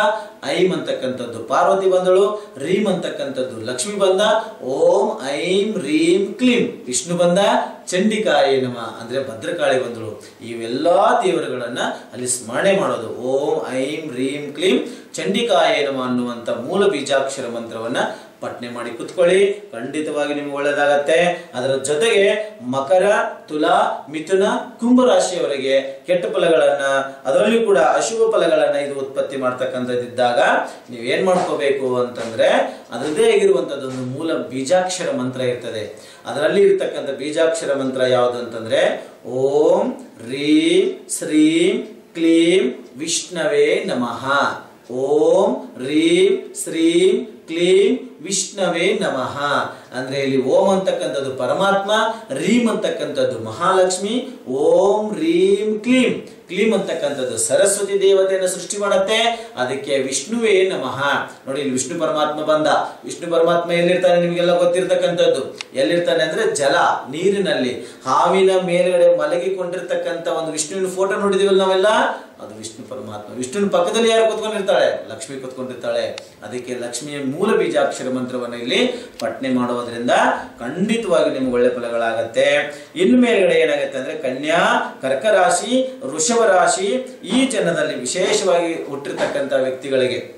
ಐಂ ಅಂತಕ್ಕಂಥದ್ದು ಪಾರ್ವತಿ ಬಂದಳು, ರೀಂ ಅಂತಕ್ಕಂಥದ್ದು ಲಕ್ಷ್ಮಿ ಬಂದ, ಓಂ, ಐಂ, ರೀಂ, ಕ್ಲೀಂ. ವಿಷ್ಣು ಬಂದ, ಚಂಡಿಕಾಯಿ ನಮ. ಅಂದ್ರೆ ಭದ್ರಕಾಳಿ ಬಂದಳು. ಇವೆಲ್ಲ ದೇವರುಗಳನ್ನ ಅಲ್ಲಿ ಸ್ಮರಣೆ ಮಾಡೋದು. ಓಂ, ಐಂ, ರೀಂ, ಕ್ಲೀಂ, ಚಂಡಿಕಾಯ ನಮ ಅನ್ನುವಂಥ ಮೂಲ ಬೀಜಾಕ್ಷರ ಮಂತ್ರವನ್ನ ಪಠನೆ ಮಾಡಿ ಕುತ್ಕೊಳ್ಳಿ. ಖಂಡಿತವಾಗಿ ನಿಮ್ಗೆ ಒಳ್ಳೇದಾಗತ್ತೆ. ಅದರ ಜೊತೆಗೆ ಮಕರ, ತುಲಾ, ಮಿಥುನ, ಕುಂಭ ರಾಶಿಯವರಿಗೆ ಕೆಟ್ಟ ಫಲಗಳನ್ನ, ಅದರಲ್ಲೂ ಕೂಡ ಅಶುಭ ಫಲಗಳನ್ನ ಇದು ಉತ್ಪತ್ತಿ ಮಾಡ್ತಕ್ಕಂಥದ್ದಿದ್ದಾಗ ನೀವೇನ್ ಮಾಡ್ಕೋಬೇಕು ಅಂತಂದ್ರೆ ಅದರದೇ ಆಗಿರುವಂತದ್ದೊಂದು ಮೂಲ ಬೀಜಾಕ್ಷರ ಮಂತ್ರ ಇರ್ತದೆ. ಅದರಲ್ಲಿ ಇರ್ತಕ್ಕಂಥ ಬೀಜಾಕ್ಷರ ಮಂತ್ರ ಯಾವುದು ಅಂತಂದ್ರೆ ಓಂ ರೀಂ ಶ್ರೀಂ ಕ್ಲೀಂ ವಿಷ್ಣವೇ ನಮಃ. ಓಂ ರೀಂ ಶ್ರೀಂ ಕ್ಲೀಂ ವಿಷ್ಣವೇ ನಮಃ. ಅಂದ್ರೆ ಇಲ್ಲಿ ಓಂ ಅಂತಕ್ಕಂಥದ್ದು ಪರಮಾತ್ಮ, ರೀಂ ಅಂತಕ್ಕಂಥದ್ದು ಮಹಾಲಕ್ಷ್ಮಿ, ಓಂ ರೀಂ ಕ್ಲೀಂ. ಕ್ಲೀಂ ಅಂತಕ್ಕಂಥದ್ದು ಸರಸ್ವತಿ ದೇವತೆಯನ್ನು ಸೃಷ್ಟಿ ಮಾಡುತ್ತೆ. ಅದಕ್ಕೆ ವಿಷ್ಣುವೇ ನಮಃ. ನೋಡಿ, ಇಲ್ಲಿ ವಿಷ್ಣು ಪರಮಾತ್ಮ ಬಂದ. ವಿಷ್ಣು ಪರಮಾತ್ಮ ಎಲ್ಲಿರ್ತಾನೆ ನಿಮಗೆಲ್ಲ ಗೊತ್ತಿರ್ತಕ್ಕಂಥದ್ದು? ಎಲ್ಲಿರ್ತಾನೆ ಅಂದ್ರೆ ಜಲ, ನೀರಿನಲ್ಲಿ. ಹಾವಿನ ಮೇಲ್ಗಡೆ ಮಲಗಿಕೊಂಡಿರ್ತಕ್ಕಂಥ ಒಂದು ವಿಷ್ಣುವಿನ ಫೋಟೋ ನೋಡಿದೀವಲ್ಲ ನಾವೆಲ್ಲ? ಅದು ವಿಷ್ಣು ಪರಮಾತ್ಮ. ವಿಷ್ಣುವಿನ ಪಕ್ಕದಲ್ಲಿ ಯಾರು ಕೂತ್ಕೊಂಡಿರ್ತಾಳೆ? ಲಕ್ಷ್ಮಿ ಕೂತ್ಕೊಂಡಿರ್ತಾಳೆ. ಅದಕ್ಕೆ ಲಕ್ಷ್ಮಿಯ ಮೂಲ ಬೀಜಾಕ್ಷರ ಮಂತ್ರವನ್ನು ಇಲ್ಲಿ ಪಠನೆ ಮಾಡೋದ್ರಿಂದ ಖಂಡಿತವಾಗಿ ನಿಮ್ಗೆ ಒಳ್ಳೆ ಫಲಗಳಾಗತ್ತೆ. ಇನ್ನು ಮೇಲ್ಗಡೆ ಏನಾಗುತ್ತೆ ಅಂದ್ರೆ ಕನ್ಯಾ ಕರ್ಕ ರಾಶಿ ವೃಷಭ ರಾಶಿ ಈ ಜನದಲ್ಲಿ ವಿಶೇಷವಾಗಿ ಹುಟ್ಟಿರ್ತಕ್ಕಂಥ ವ್ಯಕ್ತಿಗಳಿಗೆ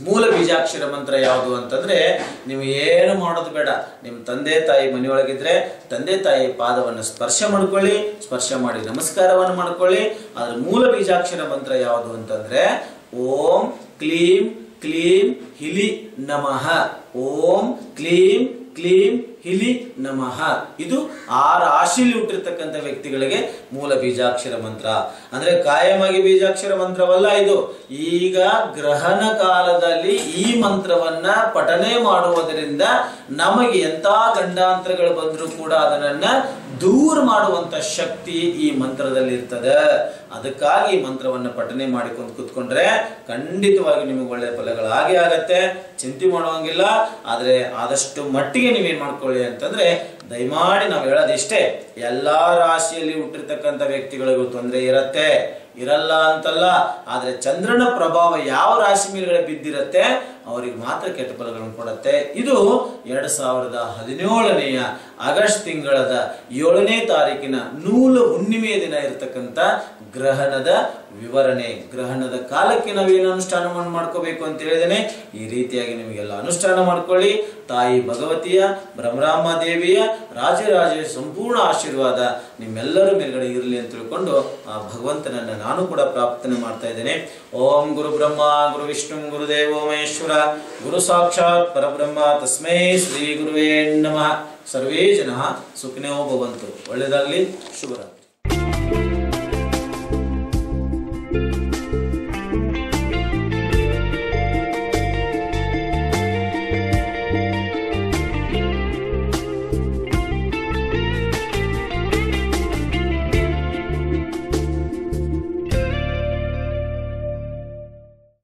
ಮೂಲ ಬೀಜಾಕ್ಷರ ಮಂತ್ರ ಯಾವುದು ಅಂತಂದ್ರೆ, ನೀವು ಏನು ಮಾಡೋದು ಬೇಡ. ನಿಮ್ಮ ತಂದೆ, ತಾಯಿ ಮನೆಯೊಳಗಿದ್ರೆ ತಂದೆ, ತಾಯಿ ಪಾದವನ್ನು ಸ್ಪರ್ಶ ಮಾಡ್ಕೊಳ್ಳಿ, ಸ್ಪರ್ಶ ಮಾಡಿ ನಮಸ್ಕಾರವನ್ನು ಮಾಡ್ಕೊಳ್ಳಿ. ಅದ್ರ ಮೂಲ ಬೀಜಾಕ್ಷರ ಮಂತ್ರ ಯಾವುದು ಅಂತಂದ್ರೆ, ಓಂ ಕ್ಲೀಂ ಕ್ಲೀಂ ಹಿಲಿ ನಮಃ. ಓಂ ಕ್ಲೀಂ ಕ್ಲೀಂ ಹಿಲಿ ನಮಃ. ಇದು ಆ ರಾಶಿಯಲ್ಲಿ ಹುಟ್ಟಿರ್ತಕ್ಕಂಥ ವ್ಯಕ್ತಿಗಳಿಗೆ ಮೂಲ ಬೀಜಾಕ್ಷರ ಮಂತ್ರ. ಅಂದ್ರೆ ಕಾಯಮಾಗಿ ಬೀಜಾಕ್ಷರ ಮಂತ್ರವಲ್ಲ ಇದು. ಈಗ ಗ್ರಹಣ ಕಾಲದಲ್ಲಿ ಈ ಮಂತ್ರವನ್ನ ಪಠನೆ ಮಾಡುವುದರಿಂದ ನಮಗೆ ಎಂತ ಗಂಡಾಂತರಗಳು ಬಂದರೂ ಕೂಡ ಅದನ್ನ ದೂರ ಮಾಡುವಂತ ಶಕ್ತಿ ಈ ಮಂತ್ರದಲ್ಲಿ ಇರ್ತದೆ ಅದಕ್ಕಾಗಿ ಈ ಮಂತ್ರವನ್ನ ಪಠನೆ ಮಾಡಿಕೊಂಡು ಕುತ್ಕೊಂಡ್ರೆ ಖಂಡಿತವಾಗಿ ನಿಮಗೆ ಒಳ್ಳೆ ಫಲಗಳು ಹಾಗೆ ಆಗತ್ತೆ. ಚಿಂತೆ ಮಾಡುವಂಗಿಲ್ಲ. ಆದ್ರೆ ಆದಷ್ಟು ಮಟ್ಟಿಗೆ ನೀವೇನ್ ಮಾಡ್ಕೊಳ್ಳಿ ಅಂತಂದ್ರೆ ದಯಮಾಡಿ ನಾವು ಹೇಳೋದಿಷ್ಟೇ ಎಲ್ಲಾ ರಾಶಿಯಲ್ಲಿ ಹುಟ್ಟಿರ್ತಕ್ಕಂಥ ವ್ಯಕ್ತಿಗಳಿಗೂ ತೊಂದರೆ ಇರತ್ತೆ. ಇರಲ್ಲ ಅಂತಲ್ಲ. ಆದ್ರೆ ಚಂದ್ರನ ಪ್ರಭಾವ ಯಾವ ರಾಶಿ ಮೇಲೆ ಬಿದ್ದಿರತ್ತೆ? ಅವರಿಗೆ ಮಾತ್ರ ಕೆಟ್ಟ ಫಲಗಳನ್ನು ಕೊಡುತ್ತೆ. ಇದು ಎರಡ್ ಸಾವಿರದ ಹದಿನೇಳನೆಯ ಆಗಸ್ಟ್ ತಿಂಗಳದ ಏಳನೇ ತಾರೀಕಿನ ನೂಲು ಹುಣ್ಣಿಮೆಯ ದಿನ ಇರತಕ್ಕಂತ ಗ್ರಹಣದ ವಿವರಣೆ. ಗ್ರಹಣದ ಕಾಲಕ್ಕೆ ನಾವೇನು ಅನುಷ್ಠಾನವನ್ನು ಮಾಡ್ಕೋಬೇಕು ಅಂತ ಹೇಳಿದೇನೆ ಈ ರೀತಿಯಾಗಿ ನಿಮಗೆಲ್ಲ ಅನುಷ್ಠಾನ ಮಾಡ್ಕೊಳ್ಳಿ. ತಾಯಿ ಭಗವತಿಯ, ಬ್ರಹ್ಮರಾಮ ದೇವಿಯ ರಾಜರಾಜ ಸಂಪೂರ್ಣ ಆಶೀರ್ವಾದ ನಿಮ್ಮೆಲ್ಲರ ಮೇಲ್ಗಡೆ ಇರಲಿ ಅಂತ ತಿಳ್ಕೊಂಡು ಆ ಭಗವಂತನನ್ನ ನಾನು ಕೂಡ ಪ್ರಾರ್ಥನೆ ಮಾಡ್ತಾ ಇದ್ದೇನೆ. ಓಂ ಗುರು ಬ್ರಹ್ಮ, ಗುರು ವಿಷ್ಣು, ಗುರುದೇವ, ಮಹೇಶ್ವರ. ಗುರು ಸಾಕ್ಷಾತ್ ಪರಬ್ರಹ್ಮ ತಸ್ಮೈ ಶ್ರೀ ಗುರುವೇ ನಮಃ. ಸರ್ವೇ ಜನ ಸುಖಿನೋ ಭವಂತು. ಒಳ್ಳೆಯದಾಗಲಿ ಶುಭರಾತ್ರಿ.